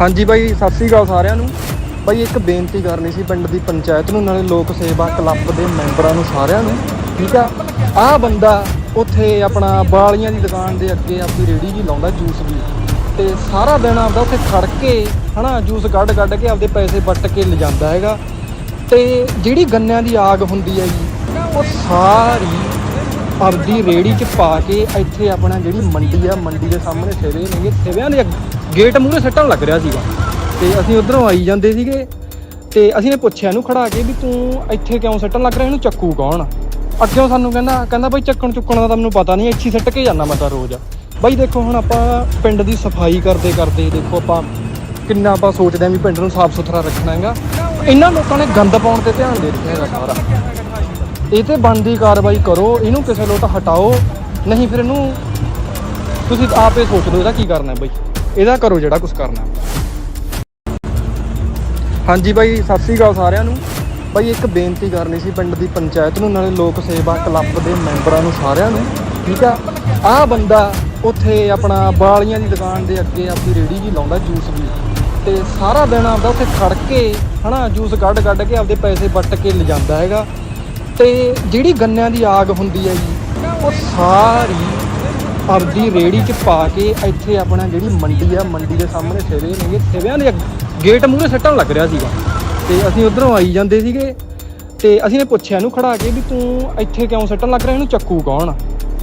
ਹਾਂਜੀ ਬਾਈ, ਸਤਿ ਸ੍ਰੀ ਅਕਾਲ ਸਾਰਿਆਂ ਨੂੰ। ਬਾਈ, ਇੱਕ ਬੇਨਤੀ ਕਰਨੀ ਸੀ ਪਿੰਡ ਦੀ ਪੰਚਾਇਤ ਨੂੰ, ਨਾਲੇ ਲੋਕ ਸੇਵਾ ਕਲੱਬ ਦੇ ਮੈਂਬਰਾਂ ਨੂੰ ਸਾਰਿਆਂ ਨੂੰ, ਠੀਕ ਆ? ਆਹ ਬੰਦਾ ਉੱਥੇ ਆਪਣਾ ਬਾਲੀਆਂ ਦੀ ਦੁਕਾਨ ਦੇ ਅੱਗੇ ਆਪਣੀ ਰੇੜੀ ਵੀ ਲਾਉਂਦਾ ਜੂਸ ਵੀ ਤੇ ਸਾਰਾ ਦਿਨ ਆਪਦਾ ਉੱਥੇ ਖੜ ਕੇ, ਹਨਾ, ਜੂਸ ਕੱਢ ਕੱਢ ਕੇ ਆਪਦੇ ਪੈਸੇ ਵੱਟ ਕੇ ਲਿਜਾਂਦਾ ਹੈਗਾ। ਤੇ ਜਿਹੜੀ ਗੰਨਿਆਂ ਦੀ ਆਗ ਹੁੰਦੀ ਹੈ ਜੀ, ਉਹ ਸਾਰੀ ਆਪਦੀ ਰੇੜੀ 'ਚ ਪਾ ਕੇ ਇੱਥੇ ਆਪਣਾ ਜਿਹੜੀ ਮੰਡੀ ਆ, ਮੰਡੀ ਦੇ ਸਾਹਮਣੇ ਸਿਵੇ ਨੇਗੇ ਸਿਵਿਆਂ ਦੇ ਗੇਟ ਮੂਹਰੇ ਸੱਟਣ ਲੱਗ ਰਿਹਾ ਸੀਗਾ। ਤੇ ਅਸੀਂ ਉਧਰੋਂ ਆਈ ਜਾਂਦੇ ਸੀਗੇ ਤੇ ਅਸੀਂ ਨੇ ਪੁੱਛਿਆ ਇਹਨੂੰ ਖੜਾ ਕੇ ਵੀ ਤੂੰ ਇੱਥੇ ਕਿਉਂ ਸੱਟਣ ਲੱਗ ਰਿਹਾ? ਇਹਨੂੰ ਚੱਕੂ ਕੌਣ? ਅੱਗੇ ਸਾਨੂੰ ਕਹਿੰਦਾ ਕਹਿੰਦਾ ਬਾਈ ਚੱਕਣ ਚੁੱਕਣ ਦਾ ਤਾਂ ਮੈਨੂੰ ਪਤਾ ਨਹੀਂ, ਇੱਥੇ ਹੀ ਸੱਟ ਕੇ ਜਾਂਦਾ ਮੈਂ ਤਾਂ ਰੋਜ਼। ਬਾਈ ਦੇਖੋ ਹੁਣ ਆਪਾਂ ਪਿੰਡ ਦੀ ਸਫ਼ਾਈ ਕਰਦੇ ਕਰਦੇ, ਦੇਖੋ ਆਪਾਂ ਕਿੰਨਾ ਆਪਾਂ ਸੋਚਦੇ ਆਂ ਵੀ ਪਿੰਡ ਨੂੰ ਸਾਫ਼ ਸੁਥਰਾ ਰੱਖਣਾ ਹੈਗਾ। ਇਹਨਾਂ ਲੋਕਾਂ ਨੇ ਗੰਦ ਪਾਉਣ ਤੇ ਧਿਆਨ ਦੇ ਦਿੱਤਾ ਹੈਗਾ ਸਾਰਾ। ਇਹ ਤੇ ਬਣਦੀ ਕਾਰਵਾਈ ਕਰੋ, ਇਹਨੂੰ ਕਿਸੇ ਲੋਟ ਹਟਾਓ, ਨਹੀਂ ਫਿਰ ਇਹਨੂੰ ਤੁਸੀਂ ਆਪੇ ਸੋਚ ਲਓ ਇਹਦਾ ਕੀ ਕਰਨਾ ਹੈ ਬਈ। ਇਹਦਾ ਕਰੋ ਜਿਹੜਾ ਕੁਝ ਕਰਨਾ। ਹਾਂਜੀ ਬਾਈ, ਸਤਿ ਸ੍ਰੀ ਅਕਾਲ ਸਾਰਿਆਂ ਨੂੰ। ਬਾਈ, ਇੱਕ ਬੇਨਤੀ ਕਰਨੀ ਸੀ ਪਿੰਡ ਦੀ ਪੰਚਾਇਤ ਨੂੰ, ਨਾਲੇ ਲੋਕ ਸੇਵਾ ਕਲੱਬ ਦੇ ਮੈਂਬਰਾਂ ਨੂੰ ਸਾਰਿਆਂ ਨੂੰ, ਠੀਕ ਆ? ਆਹ ਬੰਦਾ ਉੱਥੇ ਆਪਣਾ ਬਾਲੀਆਂ ਦੀ ਦੁਕਾਨ ਦੇ ਅੱਗੇ ਆਪਣੀ ਰੇੜੀ ਜੀ ਲਾਉਂਦਾ ਜੂਸ ਦੀ। ਤੇ ਸਾਰਾ ਦਿਨ ਆਪਦਾ ਉੱਥੇ ਖੜ ਕੇ ਹਨਾ, ਜੂਸ ਕੱਢ ਕੱਢ ਕੇ ਆਪਦੇ ਪੈਸੇ ਵੱਟ ਕੇ ਲਿਜਾਂਦਾ ਹੈਗਾ। ਤੇ ਜਿਹੜੀ ਗੰਨਿਆਂ ਦੀ ਆਗ ਹੁੰਦੀ ਹੈ ਜੀ, ਉਹ ਸਾਰੀ ਆਪਦੀ ਰੇੜੀ 'ਚ ਪਾ ਕੇ ਇੱਥੇ ਆਪਣਾ ਜਿਹੜੀ ਮੰਡੀ ਆ, ਮੰਡੀ ਦੇ ਸਾਹਮਣੇ ਸਿਵੇ ਨੇਗੇ ਸਿਵਿਆਂ ਦੇ ਗੇਟ ਮੂਹਰੇ ਸੱਟਣ ਲੱਗ ਰਿਹਾ ਸੀਗਾ। ਤੇ ਅਸੀਂ ਉਧਰੋਂ ਆਈ ਜਾਂਦੇ ਸੀਗੇ ਤੇ ਅਸੀਂ ਨੇ ਪੁੱਛਿਆ ਇਹਨੂੰ ਖੜਾ ਕੇ ਵੀ ਤੂੰ ਇੱਥੇ ਕਿਉਂ ਸੱਟਣ ਲੱਗ ਰਿਹਾ? ਇਹਨੂੰ ਚੱਕੂ ਕੌਣ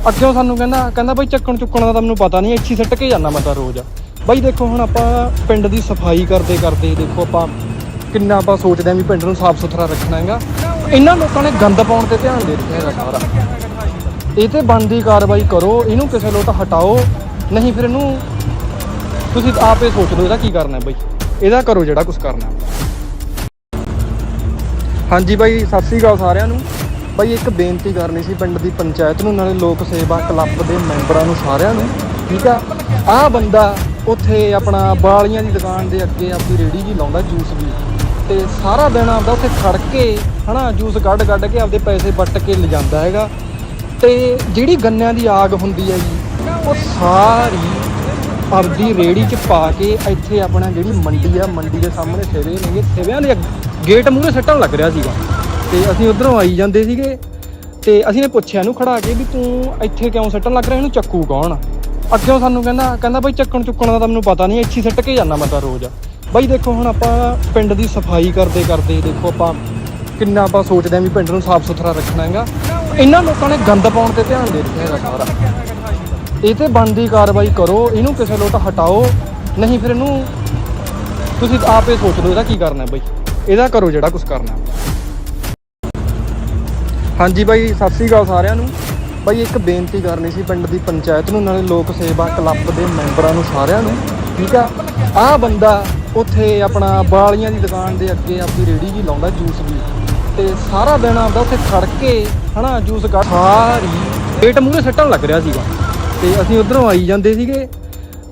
ਅੱਗਿਓਂ ਸਾਨੂੰ ਕਹਿੰਦਾ ਕਹਿੰਦਾ ਬਾਈ ਚੱਕਣ ਚੁੱਕਣ ਦਾ ਤਾਂ ਮੈਨੂੰ ਪਤਾ ਨਹੀਂ, ਇੱਥੇ ਹੀ ਸੱਟ ਕੇ ਜਾਂਦਾ ਮੈਂ ਤਾਂ ਰੋਜ਼। ਬਾਈ ਦੇਖੋ ਹੁਣ ਆਪਾਂ ਪਿੰਡ ਦੀ ਸਫ਼ਾਈ ਕਰਦੇ ਕਰਦੇ, ਦੇਖੋ ਆਪਾਂ ਕਿੰਨਾ ਆਪਾਂ ਸੋਚਦੇ ਆਂ ਵੀ ਪਿੰਡ ਨੂੰ ਸਾਫ਼ ਸੁਥਰਾ ਰੱਖਣਾ ਹੈਗਾ। ਇਹਨਾਂ ਲੋਕਾਂ ਨੇ ਗੰਦ ਪਾਉਣ ਤੇ ਧਿਆਨ ਦੇ ਦਿੱਤਾ ਹੈਗਾ ਸਾਰਾ। ਇਹ ਤੇ ਬਣਦੀ ਕਾਰਵਾਈ ਕਰੋ, ਇਹਨੂੰ ਕਿਸੇ ਲੋਟ ਹਟਾਓ, ਨਹੀਂ ਫਿਰ ਇਹਨੂੰ ਤੁਸੀਂ ਆਪੇ ਸੋਚ ਲਓ ਇਹਦਾ ਕੀ ਕਰਨਾ ਹੈ ਬਈ। ਇਹਦਾ ਕਰੋ ਜਿਹੜਾ ਕੁਝ ਕਰਨਾ ਹਾਂਜੀ ਬਾਈ, ਸਤਿ ਸ੍ਰੀ ਅਕਾਲ ਸਾਰਿਆਂ ਨੂੰ। ਬਾਈ ਇੱਕ ਬੇਨਤੀ ਕਰਨੀ ਸੀ ਪਿੰਡ ਦੀ ਪੰਚਾਇਤ ਨੂੰ, ਨਾਲੇ ਲੋਕ ਸੇਵਾ ਕਲੱਬ ਦੇ ਮੈਂਬਰਾਂ ਨੂੰ ਸਾਰਿਆਂ ਨੂੰ, ਠੀਕ ਆ? ਆਹ ਬੰਦਾ ਉੱਥੇ ਆਪਣਾ ਬਾਲੀਆਂ ਦੀ ਦੁਕਾਨ ਦੇ ਅੱਗੇ ਆਪਣੀ ਰੇੜੀ ਜੀ ਲਾਉਂਦਾ ਜੂਸ ਵੀ ਤੇ ਸਾਰਾ ਦਿਨ ਆਪਦਾ ਉੱਥੇ ਖੜ ਕੇ, ਹਨਾ, ਜੂਸ ਕੱਢ ਕੱਢ ਕੇ ਆਪਦੇ ਪੈਸੇ ਵੱਟ ਕੇ ਲਿਜਾਂਦਾ ਹੈਗਾ। ਤੇ ਜਿਹੜੀ ਗੰਨਿਆਂ ਦੀ ਆਗ ਹੁੰਦੀ ਹੈ ਜੀ, ਉਹ ਸਾਰੀ ਆਪਦੀ ਰੇੜੀ 'ਚ ਪਾ ਕੇ ਇੱਥੇ ਆਪਣਾ ਜਿਹੜੀ ਮੰਡੀ ਆ, ਮੰਡੀ ਦੇ ਸਾਹਮਣੇ ਸਿਵੇ ਨੇਗੇ। ਸਿਵਿਆਂ ਦੇ ਗੇਟ ਮੂਹਰੇ ਸੱਟਣ ਲੱਗ ਰਿਹਾ ਸੀਗਾ। ਤੇ ਅਸੀਂ ਉਧਰੋਂ ਆਈ ਜਾਂਦੇ ਸੀਗੇ ਤੇ ਅਸੀਂ ਨੇ ਪੁੱਛਿਆ ਇਹਨੂੰ ਖੜਾ ਕੇ ਵੀ ਤੂੰ ਇੱਥੇ ਕਿਉਂ ਸੱਟਣ ਲੱਗ ਰਿਹਾ? ਇਹਨੂੰ ਚੱਕੂ ਕੌਣ ਅੱਗੇ ਸਾਨੂੰ ਕਹਿੰਦਾ ਕਹਿੰਦਾ ਬਈ ਚੱਕਣ ਚੁੱਕਣ ਦਾ ਤਾਂ ਮੈਨੂੰ ਪਤਾ ਨਹੀਂ, ਇੱਥੇ ਹੀ ਸੱਟ ਕੇ ਜਾਂਦਾ ਮੈਂ ਤਾਂ ਰੋਜ਼। ਬਾਈ ਦੇਖੋ ਹੁਣ ਆਪਾਂ ਪਿੰਡ ਦੀ ਸਫ਼ਾਈ ਕਰਦੇ ਕਰਦੇ ਦੇਖੋ ਆਪਾਂ ਕਿੰਨਾ ਆਪਾਂ ਸੋਚਦੇ ਆਂ ਵੀ ਪਿੰਡ ਨੂੰ ਸਾਫ਼ ਸੁਥਰਾ ਰੱਖਣਾ ਹੈਗਾ। ਇਹਨਾਂ ਲੋਕਾਂ ਨੇ ਗੰਦ ਪਾਉਣ ਤੇ ਧਿਆਨ ਦੇ ਦਿੱਤਾ ਹੈਗਾ ਸਾਰਾ। ਇਹ ਤੇ ਬਣਦੀ ਕਾਰਵਾਈ ਕਰੋ, ਇਹਨੂੰ ਕਿਸੇ ਲੋਟ ਹਟਾਓ, ਨਹੀਂ ਫਿਰ ਇਹਨੂੰ ਤੁਸੀਂ ਆਪੇ ਸੋਚ ਲਓ ਇਹਦਾ ਕੀ ਕਰਨਾ ਹੈ ਬਈ। ਇਹਦਾ ਕਰੋ ਜਿਹੜਾ ਕੁਝ ਕਰਨਾ। ਹਾਂਜੀ ਬਾਈ, ਸਤਿ ਸ੍ਰੀ ਅਕਾਲ ਸਾਰਿਆਂ ਨੂੰ। ਬਾਈ ਇੱਕ ਬੇਨਤੀ ਕਰਨੀ ਸੀ ਪਿੰਡ ਦੀ ਪੰਚਾਇਤ ਨੂੰ, ਨਾਲੇ ਲੋਕ ਸੇਵਾ ਕਲੱਬ ਦੇ ਮੈਂਬਰਾਂ ਨੂੰ ਸਾਰਿਆਂ ਨੂੰ, ਠੀਕ ਆ? ਆਹ ਬੰਦਾ ਉੱਥੇ ਆਪਣਾ ਬਾਲੀਆਂ ਦੀ ਦੁਕਾਨ ਦੇ ਅੱਗੇ ਆਪਣੀ ਰੇੜੀ ਜੀ ਲਾਉਂਦਾ, ਜੂਸ ਦੀ ਤੇ ਸਾਰਾ ਦਿਨ ਆਪਦਾ ਉੱਥੇ ਖੜ ਕੇ, ਹਨਾ, ਜੂਸ ਕੱਢ ਸਾਰੀ ਗੇਟ ਮੂਹਰੇ ਸੱਟਣ ਲੱਗ ਰਿਹਾ ਸੀਗਾ। ਤੇ ਅਸੀਂ ਉਧਰੋਂ ਆਈ ਜਾਂਦੇ ਸੀਗੇ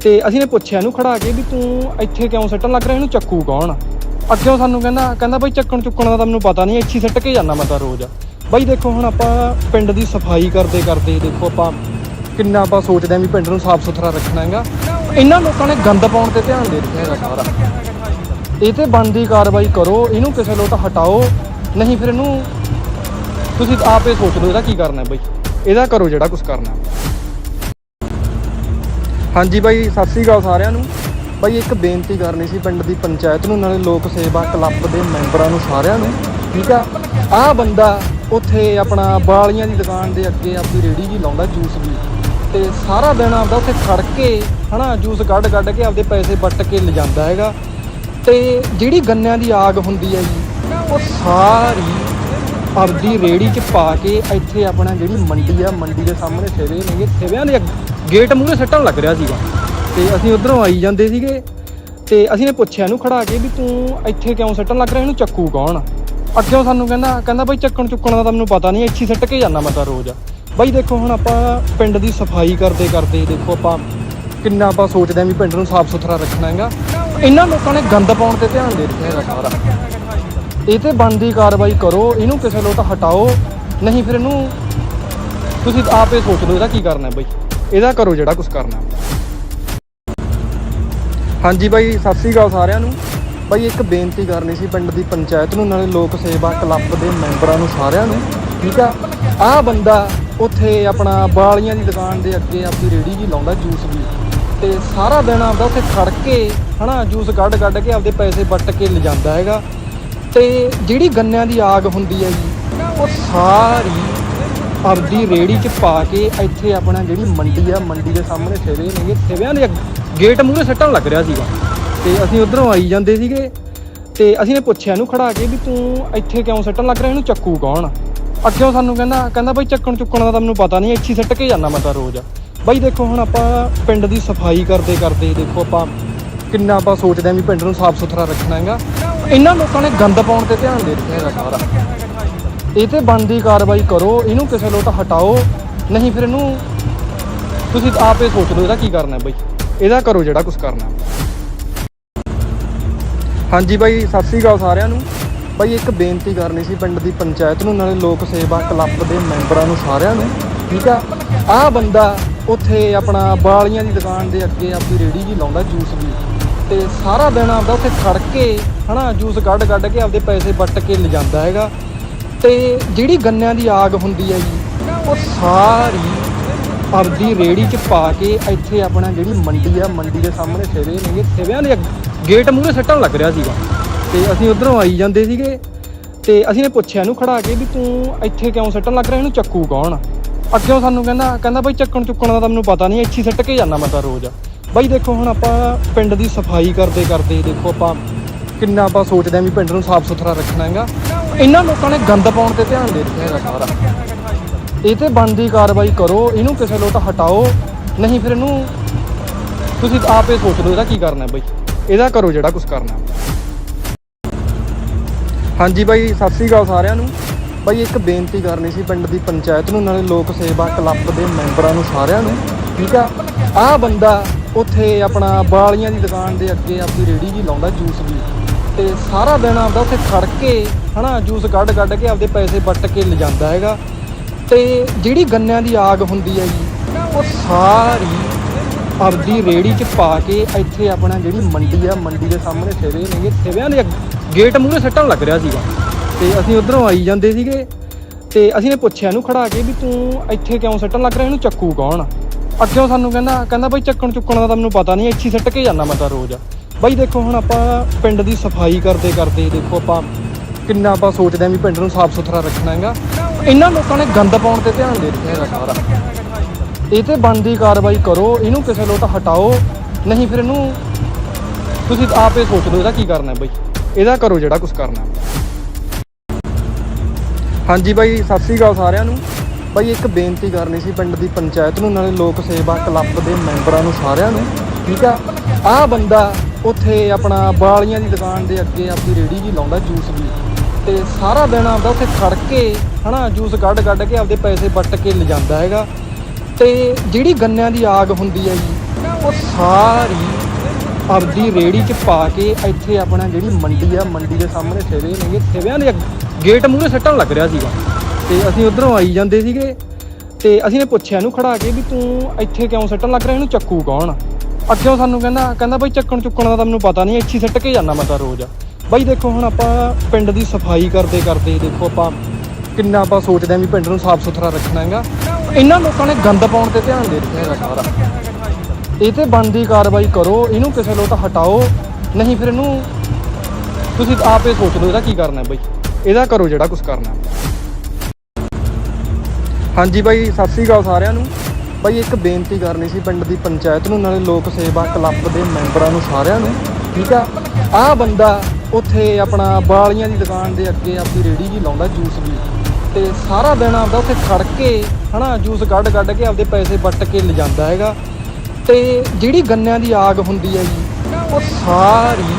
ਤੇ ਅਸੀਂ ਨੇ ਪੁੱਛਿਆ ਇਹਨੂੰ ਖੜਾ ਕੇ ਵੀ ਤੂੰ ਇੱਥੇ ਕਿਉਂ ਸੱਟਣ ਲੱਗ ਰਿਹਾ? ਇਹਨੂੰ ਚੱਕੂ ਕੌਣ? ਅੱਗਿਓਂ ਸਾਨੂੰ ਕਹਿੰਦਾ ਕਹਿੰਦਾ ਬਈ ਚੱਕਣ ਚੁੱਕਣ ਦਾ ਤਾਂ ਮੈਨੂੰ ਪਤਾ ਨਹੀਂ, ਇੱਥੇ ਹੀ ਸੱਟ ਕੇ ਜਾਂਦਾ ਮੈਂ ਤਾਂ ਰੋਜ਼। ਬਈ ਦੇਖੋ ਹੁਣ ਆਪਾਂ ਪਿੰਡ ਦੀ ਸਫ਼ਾਈ ਕਰਦੇ ਕਰਦੇ, ਦੇਖੋ ਆਪਾਂ ਕਿੰਨਾ ਆਪਾਂ ਸੋਚਦੇ ਆਂ ਵੀ ਪਿੰਡ ਨੂੰ ਸਾਫ਼ ਸੁਥਰਾ ਰੱਖਣਾ ਹੈਗਾ। ਇਹਨਾਂ ਲੋਕਾਂ ਨੇ ਗੰਦ ਪਾਉਣ ਤੇ ਧਿਆਨ ਦੇ ਦਿੱਤਾ ਹੈਗਾ ਸਾਰਾ। ਇਹ ਤੇ ਬਣਦੀ ਕਾਰਵਾਈ ਕਰੋ, ਇਹਨੂੰ ਕਿਸੇ ਲੋਟ ਹਟਾਓ। ਨਹੀਂ ਫਿਰ ਇਹਨੂੰ ਤੁਸੀਂ ਆਪੇ ਸੋਚ ਲਓ, ਇਹਦਾ ਕੀ ਕਰਨਾ ਹੈ ਬਈ? ਇਹਦਾ ਕਰੋ ਜਿਹੜਾ ਕੁਝ ਕਰਨਾ ਹਾਂਜੀ ਬਾਈ, ਸਤਿ ਸ੍ਰੀ ਅਕਾਲ ਸਾਰਿਆਂ ਨੂੰ। ਬਾਈ, ਇੱਕ ਬੇਨਤੀ ਕਰਨੀ ਸੀ ਪਿੰਡ ਦੀ ਪੰਚਾਇਤ ਨੂੰ, ਨਾਲੇ ਲੋਕ ਸੇਵਾ ਕਲੱਬ ਦੇ ਮੈਂਬਰਾਂ ਨੂੰ ਸਾਰਿਆਂ ਨੂੰ, ਠੀਕ ਆ? ਆਹ ਬੰਦਾ ਉੱਥੇ ਆਪਣਾ ਬਾਲੀਆਂ ਦੀ ਦੁਕਾਨ ਦੇ ਅੱਗੇ ਆਪਣੀ ਰੇੜੀ ਵੀ ਲਾਉਂਦਾ ਜੂਸ ਵੀ ਤੇ ਸਾਰਾ ਦਿਨ ਆਪਦਾ ਉੱਥੇ ਖੜ ਕੇ, ਹਨਾ, ਜੂਸ ਕੱਢ ਕੱਢ ਕੇ ਆਪਦੇ ਪੈਸੇ ਵੱਟ ਕੇ ਲਿਜਾਂਦਾ ਹੈਗਾ। ਤੇ ਜਿਹੜੀ ਗੰਨਿਆਂ ਦੀ ਆਗ ਹੁੰਦੀ ਹੈ ਜੀ ਉਹ ਸਾਰੀ ਆਪਦੀ ਰੇੜੀ 'ਚ ਪਾ ਕੇ ਇੱਥੇ ਆਪਣਾ ਜਿਹੜੀ ਮੰਡੀ ਆ, ਮੰਡੀ ਦੇ ਸਾਹਮਣੇ ਸੇਵੇ ਨੇਗੇ ਸੇਵਿਆਂ ਦੇ ਗੇਟ ਮੂਹਰੇ ਸੱਟਣ ਲੱਗ ਰਿਹਾ ਸੀਗਾ। ਤੇ ਅਸੀਂ ਉਧਰੋਂ ਆਈ ਜਾਂਦੇ ਸੀਗੇ ਤੇ ਅਸੀਂ ਨੇ ਪੁੱਛਿਆ ਇਹਨੂੰ ਖੜਾ ਕੇ ਵੀ ਤੂੰ ਇੱਥੇ ਕਿਉਂ ਸੱਟਣ ਲੱਗ ਰਿਹਾ? ਇਹਨੂੰ ਚੱਕੂ ਕੌਣ? ਅੱਗੇ ਸਾਨੂੰ ਕਹਿੰਦਾ ਕਹਿੰਦਾ ਬਾਈ ਚੱਕਣ ਚੁੱਕਣ ਦਾ ਤਾਂ ਮੈਨੂੰ ਪਤਾ ਨਹੀਂ, ਇੱਥੇ ਹੀ ਸੱਟ ਕੇ ਜਾਂਦਾ ਮੈਂ ਤਾਂ ਰੋਜ਼। ਬਾਈ ਦੇਖੋ ਹੁਣ ਆਪਾਂ ਪਿੰਡ ਦੀ ਸਫ਼ਾਈ ਕਰਦੇ ਕਰਦੇ ਦੇਖੋ ਆਪਾਂ ਕਿੰਨਾ ਆਪਾਂ ਸੋਚਦੇ ਆਂ ਵੀ ਪਿੰਡ ਨੂੰ ਸਾਫ਼ ਸੁਥਰਾ ਰੱਖਣਾ ਹੈਗਾ। ਇਹਨਾਂ ਲੋਕਾਂ ਨੇ ਗੰਦ ਪਾਉਣ ਤੇ ਧਿਆਨ ਦੇ ਦਿੱਤਾ ਹੈਗਾ ਸਾਰਾ। ਇਹ ਤੇ ਬਣਦੀ ਕਾਰਵਾਈ ਕਰੋ, ਇਹਨੂੰ ਕਿਸੇ ਲੋਟ ਹਟਾਓ, ਨਹੀਂ ਫਿਰ ਇਹਨੂੰ ਤੁਸੀਂ ਆਪੇ ਸੋਚ ਲਓ ਇਹਦਾ ਕੀ ਕਰਨਾ ਹੈ ਬਈ। ਇਹਦਾ ਕਰੋ ਜਿਹੜਾ ਕੁਝ ਕਰਨਾ ਹਾਂਜੀ ਬਾਈ, ਸਤਿ ਸ੍ਰੀ ਅਕਾਲ ਸਾਰਿਆਂ ਨੂੰ। ਬਾਈ ਇੱਕ ਬੇਨਤੀ ਕਰਨੀ ਸੀ ਪਿੰਡ ਦੀ ਪੰਚਾਇਤ ਨੂੰ, ਨਾਲੇ ਲੋਕ ਸੇਵਾ ਕਲੱਬ ਦੇ ਮੈਂਬਰਾਂ ਨੂੰ ਸਾਰਿਆਂ ਨੂੰ, ਠੀਕ ਆ? ਆਹ ਬੰਦਾ ਉੱਥੇ ਆਪਣਾ ਬਾਲੀਆਂ ਦੀ ਦੁਕਾਨ ਦੇ ਅੱਗੇ ਆਪਣੀ ਰੇੜੀ ਜੀ ਲਾਉਂਦਾ ਜੂਸ ਵੀ ਤੇ ਸਾਰਾ ਦਿਨ ਆਪਦਾ ਉੱਥੇ ਖੜ ਕੇ, ਹਨਾ, ਜੂਸ ਕੱਢ ਕੱਢ ਕੇ ਆਪਦੇ ਪੈਸੇ ਵੱਟ ਕੇ ਲਿਜਾਂਦਾ ਹੈਗਾ। ਤੇ ਜਿਹੜੀ ਗੰਨਿਆਂ ਦੀ ਆਗ ਹੁੰਦੀ ਹੈ ਜੀ, ਉਹ ਸਾਰੀ ਆਪਦੀ ਰੇੜੀ 'ਚ ਪਾ ਕੇ ਇੱਥੇ ਆਪਣਾ ਜਿਹੜੀ ਮੰਡੀ ਆ, ਮੰਡੀ ਦੇ ਸਾਹਮਣੇ ਸਿਵੇ ਨੇਗੇ ਸਿਵਿਆਂ ਦੇ ਗੇਟ ਮੂਹਰੇ ਸੱਟਣ ਲੱਗ ਰਿਹਾ ਸੀਗਾ। ਤੇ ਅਸੀਂ ਉਧਰੋਂ ਆਈ ਜਾਂਦੇ ਸੀਗੇ ਤੇ ਅਸੀਂ ਨੇ ਪੁੱਛਿਆ ਇਹਨੂੰ ਖੜਾ ਕੇ ਵੀ ਤੂੰ ਇੱਥੇ ਕਿਉਂ ਸੱਟਣ ਲੱਗ ਰਿਹਾ? ਇਹਨੂੰ ਚੱਕੂ ਕੌਣ ਅੱਗੇ ਸਾਨੂੰ ਕਹਿੰਦਾ ਕਹਿੰਦਾ ਬਈ ਚੱਕਣ ਚੁੱਕਣ ਦਾ ਤਾਂ ਮੈਨੂੰ ਪਤਾ ਨਹੀਂ, ਇੱਥੇ ਹੀ ਸੱਟ ਕੇ ਜਾਂਦਾ ਮੈਂ ਤਾਂ ਰੋਜ਼। ਬਾਈ ਦੇਖੋ ਹੁਣ ਆਪਾਂ ਪਿੰਡ ਦੀ ਸਫ਼ਾਈ ਕਰਦੇ ਕਰਦੇ ਦੇਖੋ ਆਪਾਂ ਕਿੰਨਾ ਆਪਾਂ ਸੋਚਦੇ ਆਂ ਵੀ ਪਿੰਡ ਨੂੰ ਸਾਫ਼ ਸੁਥਰਾ ਰੱਖਣਾ ਹੈਗਾ। ਇਹਨਾਂ ਲੋਕਾਂ ਨੇ ਗੰਦ ਪਾਉਣ ਤੇ ਧਿਆਨ ਦੇ ਦਿੱਤਾ ਹੈਗਾ ਸਾਰਾ। ਇਹ ਤੇ ਬਣਦੀ ਕਾਰਵਾਈ ਕਰੋ, ਇਹਨੂੰ ਕਿਸੇ ਲੋਟ ਹਟਾਓ, ਨਹੀਂ ਫਿਰ ਇਹਨੂੰ ਤੁਸੀਂ ਆਪੇ ਸੋਚ ਲਓ ਇਹਦਾ ਕੀ ਕਰਨਾ ਹੈ ਬਈ। ਇਹਦਾ ਕਰੋ ਜਿਹੜਾ ਕੁਝ ਕਰਨਾ ਹਾਂਜੀ ਬਾਈ, ਸਤਿ ਸ੍ਰੀ ਅਕਾਲ ਸਾਰਿਆਂ ਨੂੰ। ਬਾਈ ਇੱਕ ਬੇਨਤੀ ਕਰਨੀ ਸੀ ਪਿੰਡ ਦੀ ਪੰਚਾਇਤ ਨੂੰ, ਨਾਲੇ ਲੋਕ ਸੇਵਾ ਕਲੱਬ ਦੇ ਮੈਂਬਰਾਂ ਨੂੰ ਸਾਰਿਆਂ ਨੂੰ, ਠੀਕ ਆ? ਆਹ ਬੰਦਾ ਉੱਥੇ ਆਪਣਾ ਬਾਲੀਆਂ ਦੀ ਦੁਕਾਨ ਦੇ ਅੱਗੇ ਆਪਣੀ ਰੇੜੀ ਜੀ ਲਾਉਂਦਾ, ਜੂਸ ਦੀ। ਤੇ ਸਾਰਾ ਦਿਨ ਆਪਦਾ ਉੱਥੇ ਖੜ ਕੇ ਹਨਾ, ਜੂਸ ਕੱਢ ਕੱਢ ਕੇ ਆਪਦੇ ਪੈਸੇ ਵੱਟ ਕੇ ਲਿਜਾਂਦਾ ਹੈਗਾ। ਤੇ ਜਿਹੜੀ ਗੰਨਿਆਂ ਦੀ ਆਗ ਹੁੰਦੀ ਹੈ ਜੀ, ਉਹ ਸਾਰੀ ਆਪਦੀ ਰੇੜੀ 'ਚ ਪਾ ਕੇ ਇੱਥੇ ਆਪਣਾ ਜਿਹੜੀ ਮੰਡੀ ਆ, ਮੰਡੀ ਦੇ ਸਾਹਮਣੇ ਸਿਵੇ ਨੇਗੇ ਸਿਵਿਆਂ ਦੇ ਗੇਟ ਮੂਹਰੇ ਸੱਟਣ ਲੱਗ ਰਿਹਾ ਸੀਗਾ। ਤੇ ਅਸੀਂ ਉਧਰੋਂ ਆਈ ਜਾਂਦੇ ਸੀਗੇ ਤੇ ਅਸੀਂ ਨੇ ਪੁੱਛਿਆ ਇਹਨੂੰ ਖੜਾ ਕੇ ਵੀ ਤੂੰ ਇੱਥੇ ਕਿਉਂ ਸੱਟਣ ਲੱਗ ਰਿਹਾ? ਇਹਨੂੰ ਚੱਕੂ ਕੌਣ ਅੱਗੇ ਸਾਨੂੰ ਕਹਿੰਦਾ ਕਹਿੰਦਾ ਬਈ ਚੱਕਣ ਚੁੱਕਣ ਦਾ ਤਾਂ ਮੈਨੂੰ ਪਤਾ ਨਹੀਂ, ਇੱਥੇ ਹੀ ਸੱਟ ਕੇ ਜਾਂਦਾ ਮੈਂ ਤਾਂ ਰੋਜ਼। ਬਾਈ ਦੇਖੋ ਹੁਣ ਆਪਾਂ ਪਿੰਡ ਦੀ ਸਫ਼ਾਈ ਕਰਦੇ ਕਰਦੇ ਦੇਖੋ ਆਪਾਂ ਕਿੰਨਾ ਆਪਾਂ ਸੋਚਦੇ ਆਂ ਵੀ ਪਿੰਡ ਨੂੰ ਸਾਫ਼ ਸੁਥਰਾ ਰੱਖਣਾ ਹੈਗਾ। ਇਹਨਾਂ ਲੋਕਾਂ ਨੇ ਗੰਦ ਪਾਉਣ ਤੇ ਧਿਆਨ ਦੇ ਦਿੱਤਾ ਹੈਗਾ ਸਾਰਾ। ਇਹ ਤੇ ਬਣਦੀ ਕਾਰਵਾਈ ਕਰੋ, ਇਹਨੂੰ ਕਿਸੇ ਲੋਟ ਹਟਾਓ, ਨਹੀਂ ਫਿਰ ਇਹਨੂੰ ਤੁਸੀਂ ਆਪੇ ਸੋਚ ਲਓ ਇਹਦਾ ਕੀ ਕਰਨਾ ਬਾਈ। ਇਹਦਾ ਕਰੋ ਜਿਹੜਾ ਕੁਝ ਕਰਨਾ। ਹਾਂਜੀ ਬਾਈ, ਸਤਿ ਸ੍ਰੀ ਅਕਾਲ ਸਾਰਿਆਂ ਨੂੰ। ਬਾਈ ਇੱਕ ਬੇਨਤੀ ਕਰਨੀ ਸੀ ਪਿੰਡ ਦੀ ਪੰਚਾਇਤ ਨੂੰ, ਨਾਲੇ ਲੋਕ ਸੇਵਾ ਕਲੱਬ ਦੇ ਮੈਂਬਰਾਂ ਨੂੰ ਸਾਰਿਆਂ ਨੂੰ। ਠੀਕ ਆ? ਆਹ ਬੰਦਾ ਉੱਥੇ ਆਪਣਾ ਬਾਲੀਆਂ ਦੀ ਦੁਕਾਨ ਦੇ ਅੱਗੇ ਆਪਣੀ ਰੇੜੀ ਜੀ ਲਾਉਂਦਾ ਜੂਸ ਦੀ ਤੇ ਸਾਰਾ ਦਿਨ ਆਪਦਾ ਉੱਥੇ ਖੜ ਕੇ ਹਨਾ, ਜੂਸ ਕੱਢ ਕੱਢ ਕੇ ਆਪਦੇ ਪੈਸੇ ਵੱਟ ਕੇ ਲਿਜਾਂਦਾ ਹੈਗਾ। ਤੇ ਜਿਹੜੀ ਗੰਨਿਆਂ ਦੀ ਆਗ ਹੁੰਦੀ ਹੈ ਜੀ, ਉਹ ਸਾਰੀ ਆਪਦੀ ਰੇੜੀ 'ਚ ਪਾ ਕੇ ਇੱਥੇ ਆਪਣਾ ਜਿਹੜੀ ਮੰਡੀ ਆ, ਮੰਡੀ ਦੇ ਸਾਹਮਣੇ ਸਿਵੇ ਨੇਗੇ ਸਿਵਿਆਂ ਦੇ ਗੇਟ ਮੂਹਰੇ ਸੱਟਣ ਲੱਗ ਰਿਹਾ ਸੀਗਾ। ਤੇ ਅਸੀਂ ਉਧਰੋਂ ਆਈ ਜਾਂਦੇ ਸੀਗੇ ਤੇ ਅਸੀਂ ਨੇ ਪੁੱਛਿਆ ਇਹਨੂੰ ਖੜਾ ਕੇ ਵੀ ਤੂੰ ਇੱਥੇ ਕਿਉਂ ਸੱਟਣ ਲੱਗ ਰਿਹਾ? ਇਹਨੂੰ ਚੱਕੂ ਕੌਣ ਅੱਗੇ ਸਾਨੂੰ ਕਹਿੰਦਾ ਕਹਿੰਦਾ ਬਈ ਚੱਕਣ ਚੁੱਕਣ ਦਾ ਤਾਂ ਮੈਨੂੰ ਪਤਾ ਨਹੀਂ, ਇੱਥੇ ਹੀ ਕੇ ਜਾਂਦਾ ਮੈਂ ਤਾਂ ਰੋਜ਼। ਬਾਈ ਦੇਖੋ ਹੁਣ ਆਪਾਂ ਪਿੰਡ ਦੀ ਸਫ਼ਾਈ ਕਰਦੇ ਕਰਦੇ ਦੇਖੋ ਆਪਾਂ ਕਿੰਨਾ ਆਪਾਂ ਸੋਚਦੇ ਆਂ ਵੀ ਪਿੰਡ ਨੂੰ ਸਾਫ਼ ਸੁਥਰਾ ਰੱਖਣਾ ਹੈਗਾ। ਇਹਨਾਂ ਲੋਕਾਂ ਨੇ ਗੰਦ ਪਾਉਣ ਤੇ ਧਿਆਨ ਦੇ ਦਿੱਤਾ ਹੈਗਾ ਸਾਰਾ। ਇਹ ਤੇ ਬਣਦੀ ਕਾਰਵਾਈ ਕਰੋ, ਇਹਨੂੰ ਕਿਸੇ ਲੋਟ ਹਟਾਓ, ਨਹੀਂ ਫਿਰ ਇਹਨੂੰ ਤੁਸੀਂ ਆਪੇ ਸੋਚ ਲਓ ਇਹਦਾ ਕੀ ਕਰਨਾ ਹੈ ਬਈ। ਇਹਦਾ ਕਰੋ ਜਿਹੜਾ ਕੁਝ ਕਰਨਾ। ਹਾਂਜੀ ਬਾਈ, ਸਤਿ ਸ੍ਰੀ ਅਕਾਲ ਸਾਰਿਆਂ ਨੂੰ। ਬਾਈ ਇੱਕ ਬੇਨਤੀ ਕਰਨੀ ਸੀ ਪਿੰਡ ਦੀ ਪੰਚਾਇਤ ਨੂੰ, ਨਾਲੇ ਲੋਕ ਸੇਵਾ ਕਲੱਬ ਦੇ ਮੈਂਬਰਾਂ ਨੂੰ ਸਾਰਿਆਂ ਨੂੰ, ਠੀਕ ਆ? ਆਹ ਬੰਦਾ ਉੱਥੇ ਆਪਣਾ ਬਾਲੀਆਂ ਦੀ ਦੁਕਾਨ ਦੇ ਅੱਗੇ ਆਪਣੀ ਰੇੜੀ ਜੀ ਲਾਉਂਦਾ ਜੂਸ ਦੀ, ਤੇ ਸਾਰਾ ਦਿਨ ਆਪਦਾ ਉੱਥੇ ਖੜ ਕੇ, ਹਨਾ, ਜੂਸ ਕੱਢ ਕੱਢ ਕੇ ਆਪਦੇ ਪੈਸੇ ਵੱਟ ਕੇ ਲਿਜਾਂਦਾ ਹੈਗਾ। ਤੇ ਜਿਹੜੀ ਗੰਨਿਆਂ ਦੀ ਆਗ ਹੁੰਦੀ ਹੈ ਜੀ, ਉਹ ਸਾਰੀ ਆਪਦੀ ਰੇੜੀ 'ਚ ਪਾ ਕੇ ਇੱਥੇ ਆਪਣਾ ਜਿਹੜੀ ਮੰਡੀ ਆ, ਮੰਡੀ ਦੇ ਸਾਹਮਣੇ ਸਿਵੇ ਨੇਗੇ ਸਿਵਿਆਂ ਦੇ ਗੇਟ ਮੂਹਰੇ ਸੱਟਣ ਲੱਗ ਰਿਹਾ ਸੀਗਾ। ਤੇ ਅਸੀਂ ਉਧਰੋਂ ਆਈ ਜਾਂਦੇ ਸੀਗੇ ਤੇ ਅਸੀਂ ਨੇ ਪੁੱਛਿਆ ਇਹਨੂੰ ਖੜਾ ਕੇ ਵੀ ਤੂੰ ਇੱਥੇ ਕਿਉਂ ਸੱਟਣ ਲੱਗ ਰਿਹਾ? ਇਹਨੂੰ ਚੱਕੂ ਕੌਣ? ਅੱਗੇ ਸਾਨੂੰ ਕਹਿੰਦਾ ਕਹਿੰਦਾ ਬਈ ਚੱਕਣ ਚੁੱਕਣ ਦਾ ਤਾਂ ਮੈਨੂੰ ਪਤਾ ਨਹੀਂ, ਇੱਥੇ ਹੀ ਸੱਟ ਕੇ ਜਾਂਦਾ ਮੈਂ ਤਾਂ ਰੋਜ਼। ਬਈ ਦੇਖੋ ਹੁਣ ਆਪਾਂ ਪਿੰਡ ਦੀ ਸਫ਼ਾਈ ਕਰਦੇ ਕਰਦੇ ਦੇਖੋ ਆਪਾਂ ਕਿੰਨਾ ਆਪਾਂ ਸੋਚਦੇ ਆਂ ਵੀ ਪਿੰਡ ਨੂੰ ਸਾਫ਼ ਸੁਥਰਾ ਰੱਖਣਾ ਹੈਗਾ। ਇਹਨਾਂ ਲੋਕਾਂ ਨੇ ਗੰਦ ਪਾਉਣ ਤੇ ਧਿਆਨ ਦੇ ਰੱਖਿਆ ਹੈਗਾ ਸਾਰਾ। ਇਹ ਤੇ ਬਣਦੀ ਕਾਰਵਾਈ ਕਰੋ, ਇਹਨੂੰ ਕਿਸੇ ਲੋਟ ਹਟਾਓ, ਨਹੀਂ ਫਿਰ ਇਹਨੂੰ ਤੁਸੀਂ ਆਪੇ ਸੋਚ ਲਓ ਇਹਦਾ ਕੀ ਕਰਨਾ ਬਈ। ਇਹਦਾ ਕਰੋ ਜਿਹੜਾ ਕੁਝ ਕਰਨਾ। ਹਾਂਜੀ ਬਾਈ, ਸਤਿ ਸ੍ਰੀ ਅਕਾਲ ਸਾਰਿਆਂ ਨੂੰ। ਬਾਈ, ਇੱਕ ਬੇਨਤੀ ਕਰਨੀ ਸੀ ਪਿੰਡ ਦੀ ਪੰਚਾਇਤ ਨੂੰ, ਨਾਲੇ ਲੋਕ ਸੇਵਾ ਕਲੱਬ ਦੇ ਮੈਂਬਰਾਂ ਨੂੰ ਸਾਰਿਆਂ ਨੂੰ, ਠੀਕ ਆ? ਆਹ ਬੰਦਾ ਉੱਥੇ ਆਪਣਾ ਬਾਲੀਆਂ ਦੀ ਦੁਕਾਨ ਦੇ ਅੱਗੇ ਆਪਣੀ ਰੇੜੀ ਜੀ ਲਾਉਂਦਾ ਜੂਸ ਵੀ ਤੇ ਸਾਰਾ ਦਿਨ ਆਪਦਾ ਉੱਥੇ ਖੜ ਕੇ, ਹਨਾ, ਜੂਸ ਕੱਢ ਕੱਢ ਕੇ ਆਪਦੇ ਪੈਸੇ ਵੱਟ ਕੇ ਲਿਜਾਂਦਾ ਹੈਗਾ। ਤੇ ਜਿਹੜੀ ਗੰਨਿਆਂ ਦੀ ਆਗ ਹੁੰਦੀ ਹੈ ਜੀ, ਉਹ ਸਾਰੀ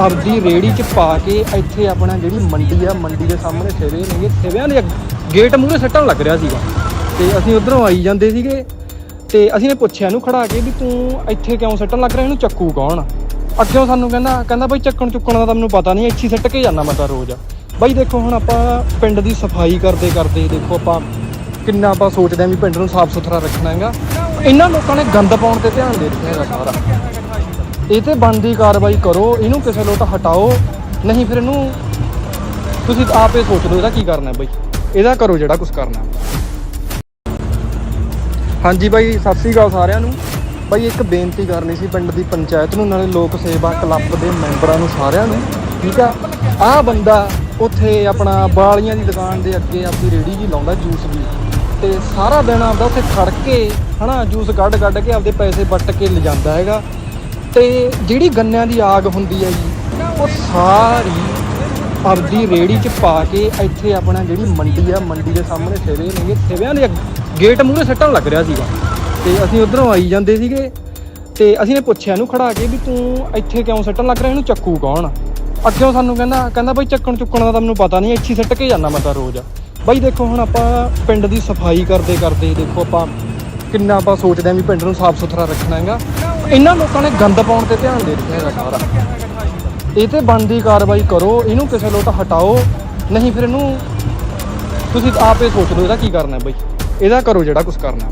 ਆਪਦੀ ਰੇੜੀ 'ਚ ਪਾ ਕੇ ਇੱਥੇ ਆਪਣਾ ਜਿਹੜੀ ਮੰਡੀ ਆ, ਮੰਡੀ ਦੇ ਸਾਹਮਣੇ ਸਿਵੇ ਨੇਗੇ ਸਿਵਿਆਂ ਦੇ ਗੇਟ ਮੂਹਰੇ ਸੱਟਣ ਲੱਗ ਰਿਹਾ ਸੀਗਾ। ਤੇ ਅਸੀਂ ਉਧਰੋਂ ਆਈ ਜਾਂਦੇ ਸੀਗੇ ਤੇ ਅਸੀਂ ਨੇ ਪੁੱਛਿਆ ਇਹਨੂੰ ਖੜਾ ਕੇ ਵੀ ਤੂੰ ਇੱਥੇ ਕਿਉਂ ਸੱਟਣ ਲੱਗ ਰਿਹਾ? ਇਹਨੂੰ ਚੱਕੂ ਕੌਣ ਅੱਗਿਓਂ ਸਾਨੂੰ ਕਹਿੰਦਾ ਕਹਿੰਦਾ ਬਈ ਚੱਕਣ ਚੁੱਕਣ ਦਾ ਤਾਂ ਮੈਨੂੰ ਪਤਾ ਨਹੀਂ ਇੱਥੇ ਹੀ ਸੱਟ ਕੇ ਜਾਂਦਾ ਮੈਂ ਤਾਂ ਰੋਜ਼। ਬਾਈ ਦੇਖੋ ਹੁਣ ਆਪਾਂ ਪਿੰਡ ਦੀ ਸਫ਼ਾਈ ਕਰਦੇ ਕਰਦੇ ਦੇਖੋ ਆਪਾਂ ਕਿੰਨਾ ਆਪਾਂ ਸੋਚਦੇ ਆਂ ਵੀ ਪਿੰਡ ਨੂੰ ਸਾਫ਼ ਸੁਥਰਾ ਰੱਖਣਾ ਹੈਗਾ। ਇਹਨਾਂ ਲੋਕਾਂ ਨੇ ਗੰਦ ਪਾਉਣ ਤੇ ਧਿਆਨ ਦੇ ਰੱਖਿਆ ਹੈਗਾ ਸਾਰਾ। ਇਹ ਤੇ ਬਣਦੀ ਕਾਰਵਾਈ ਕਰੋ, ਇਹਨੂੰ ਕਿਸੇ ਲੋਟ ਹਟਾਓ, ਨਹੀਂ ਫਿਰ ਇਹਨੂੰ ਤੁਸੀਂ ਆਪੇ ਸੋਚ ਲਓ ਇਹਦਾ ਕੀ ਕਰਨਾ ਬਈ। ਇਹਦਾ ਕਰੋ ਜਿਹੜਾ ਕੁਝ ਕਰਨਾ। ਹਾਂਜੀ ਬਾਈ, ਸਤਿ ਸ੍ਰੀ ਅਕਾਲ ਸਾਰਿਆਂ ਨੂੰ। ਬਾਈ, ਇੱਕ ਬੇਨਤੀ ਕਰਨੀ ਸੀ ਪਿੰਡ ਦੀ ਪੰਚਾਇਤ ਨੂੰ, ਨਾਲੇ ਲੋਕ ਸੇਵਾ ਕਲੱਬ ਦੇ ਮੈਂਬਰਾਂ ਨੂੰ ਸਾਰਿਆਂ ਨੂੰ, ਠੀਕ ਆ? ਆਹ ਬੰਦਾ ਉੱਥੇ ਆਪਣਾ ਬਾਲੀਆਂ ਦੀ ਦੁਕਾਨ ਦੇ ਅੱਗੇ ਆਪਣੀ ਰੇੜੀ ਜੀ ਲਾਉਂਦਾ ਜੂਸ ਦੀ। ਤੇ ਸਾਰਾ ਦਿਨ ਆਪਦਾ ਉੱਥੇ ਖੜ ਕੇ ਹਨਾ, ਜੂਸ ਕੱਢ ਕੱਢ ਕੇ ਆਪਦੇ ਪੈਸੇ ਵੱਟ ਕੇ ਲਿਜਾਂਦਾ ਹੈਗਾ। ਤੇ ਜਿਹੜੀ ਗੰਨਿਆਂ ਦੀ ਆਗ ਹੁੰਦੀ ਹੈ ਜੀ, ਉਹ ਸਾਰੀ ਆਪਦੀ ਰੇੜੀ 'ਚ ਪਾ ਕੇ ਇੱਥੇ ਆਪਣਾ ਜਿਹੜੀ ਮੰਡੀ ਆ, ਮੰਡੀ ਦੇ ਸਾਹਮਣੇ ਸਿਵੇ ਨੇਗੇ ਸਿਵਿਆਂ ਦੇ ਅੱਗ- ਗੇਟ ਮੂਹਰੇ ਸੱਟਣ ਲੱਗ ਰਿਹਾ ਸੀਗਾ। ਤੇ ਅਸੀਂ ਉਧਰੋਂ ਆਈ ਜਾਂਦੇ ਸੀਗੇ ਤੇ ਅਸੀਂ ਨੇ ਪੁੱਛਿਆ ਇਹਨੂੰ ਖੜਾ ਕੇ ਵੀ ਤੂੰ ਇੱਥੇ ਕਿਉਂ ਸੱਟਣ ਲੱਗ ਰਿਹਾ? ਇਹਨੂੰ ਚੱਕੂ ਕੌਣ ਅੱਗਿਓਂ ਸਾਨੂੰ ਕਹਿੰਦਾ ਕਹਿੰਦਾ ਬਈ ਚੱਕਣ ਚੁੱਕਣ ਦਾ ਤਾਂ ਮੈਨੂੰ ਪਤਾ ਨਹੀਂ, ਇੱਥੇ ਹੀ ਸੱਟ ਕੇ ਜਾਂਦਾ ਮੈਂ ਤਾਂ ਰੋਜ਼। ਬਾਈ ਦੇਖੋ ਹੁਣ ਆਪਾਂ ਪਿੰਡ ਦੀ ਸਫ਼ਾਈ ਕਰਦੇ ਕਰਦੇ, ਦੇਖੋ ਆਪਾਂ ਕਿੰਨਾ ਆਪਾਂ ਸੋਚਦੇ ਆਂ ਵੀ ਪਿੰਡ ਨੂੰ ਸਾਫ਼ ਸੁਥਰਾ ਰੱਖਣਾ ਹੈਗਾ। ਇਹਨਾਂ ਲੋਕਾਂ ਨੇ ਗੰਦ ਪਾਉਣ ਤੇ ਧਿਆਨ ਦੇ ਦਿੱਤਾ ਹੈਗਾ ਸਾਰਾ। ਇਹ ਤੇ ਬਣਦੀ ਕਾਰਵਾਈ ਕਰੋ, ਇਹਨੂੰ ਕਿਸੇ ਲੋਟ ਹਟਾਓ, ਨਹੀਂ ਫਿਰ ਇਹਨੂੰ ਤੁਸੀਂ ਆਪੇ ਸੋਚ ਲਓ ਇਹਦਾ ਕੀ ਕਰਨਾ ਹੈ ਬਈ। ਇਹਦਾ ਕਰੋ ਜਿਹੜਾ ਕੁਝ ਕਰਨਾ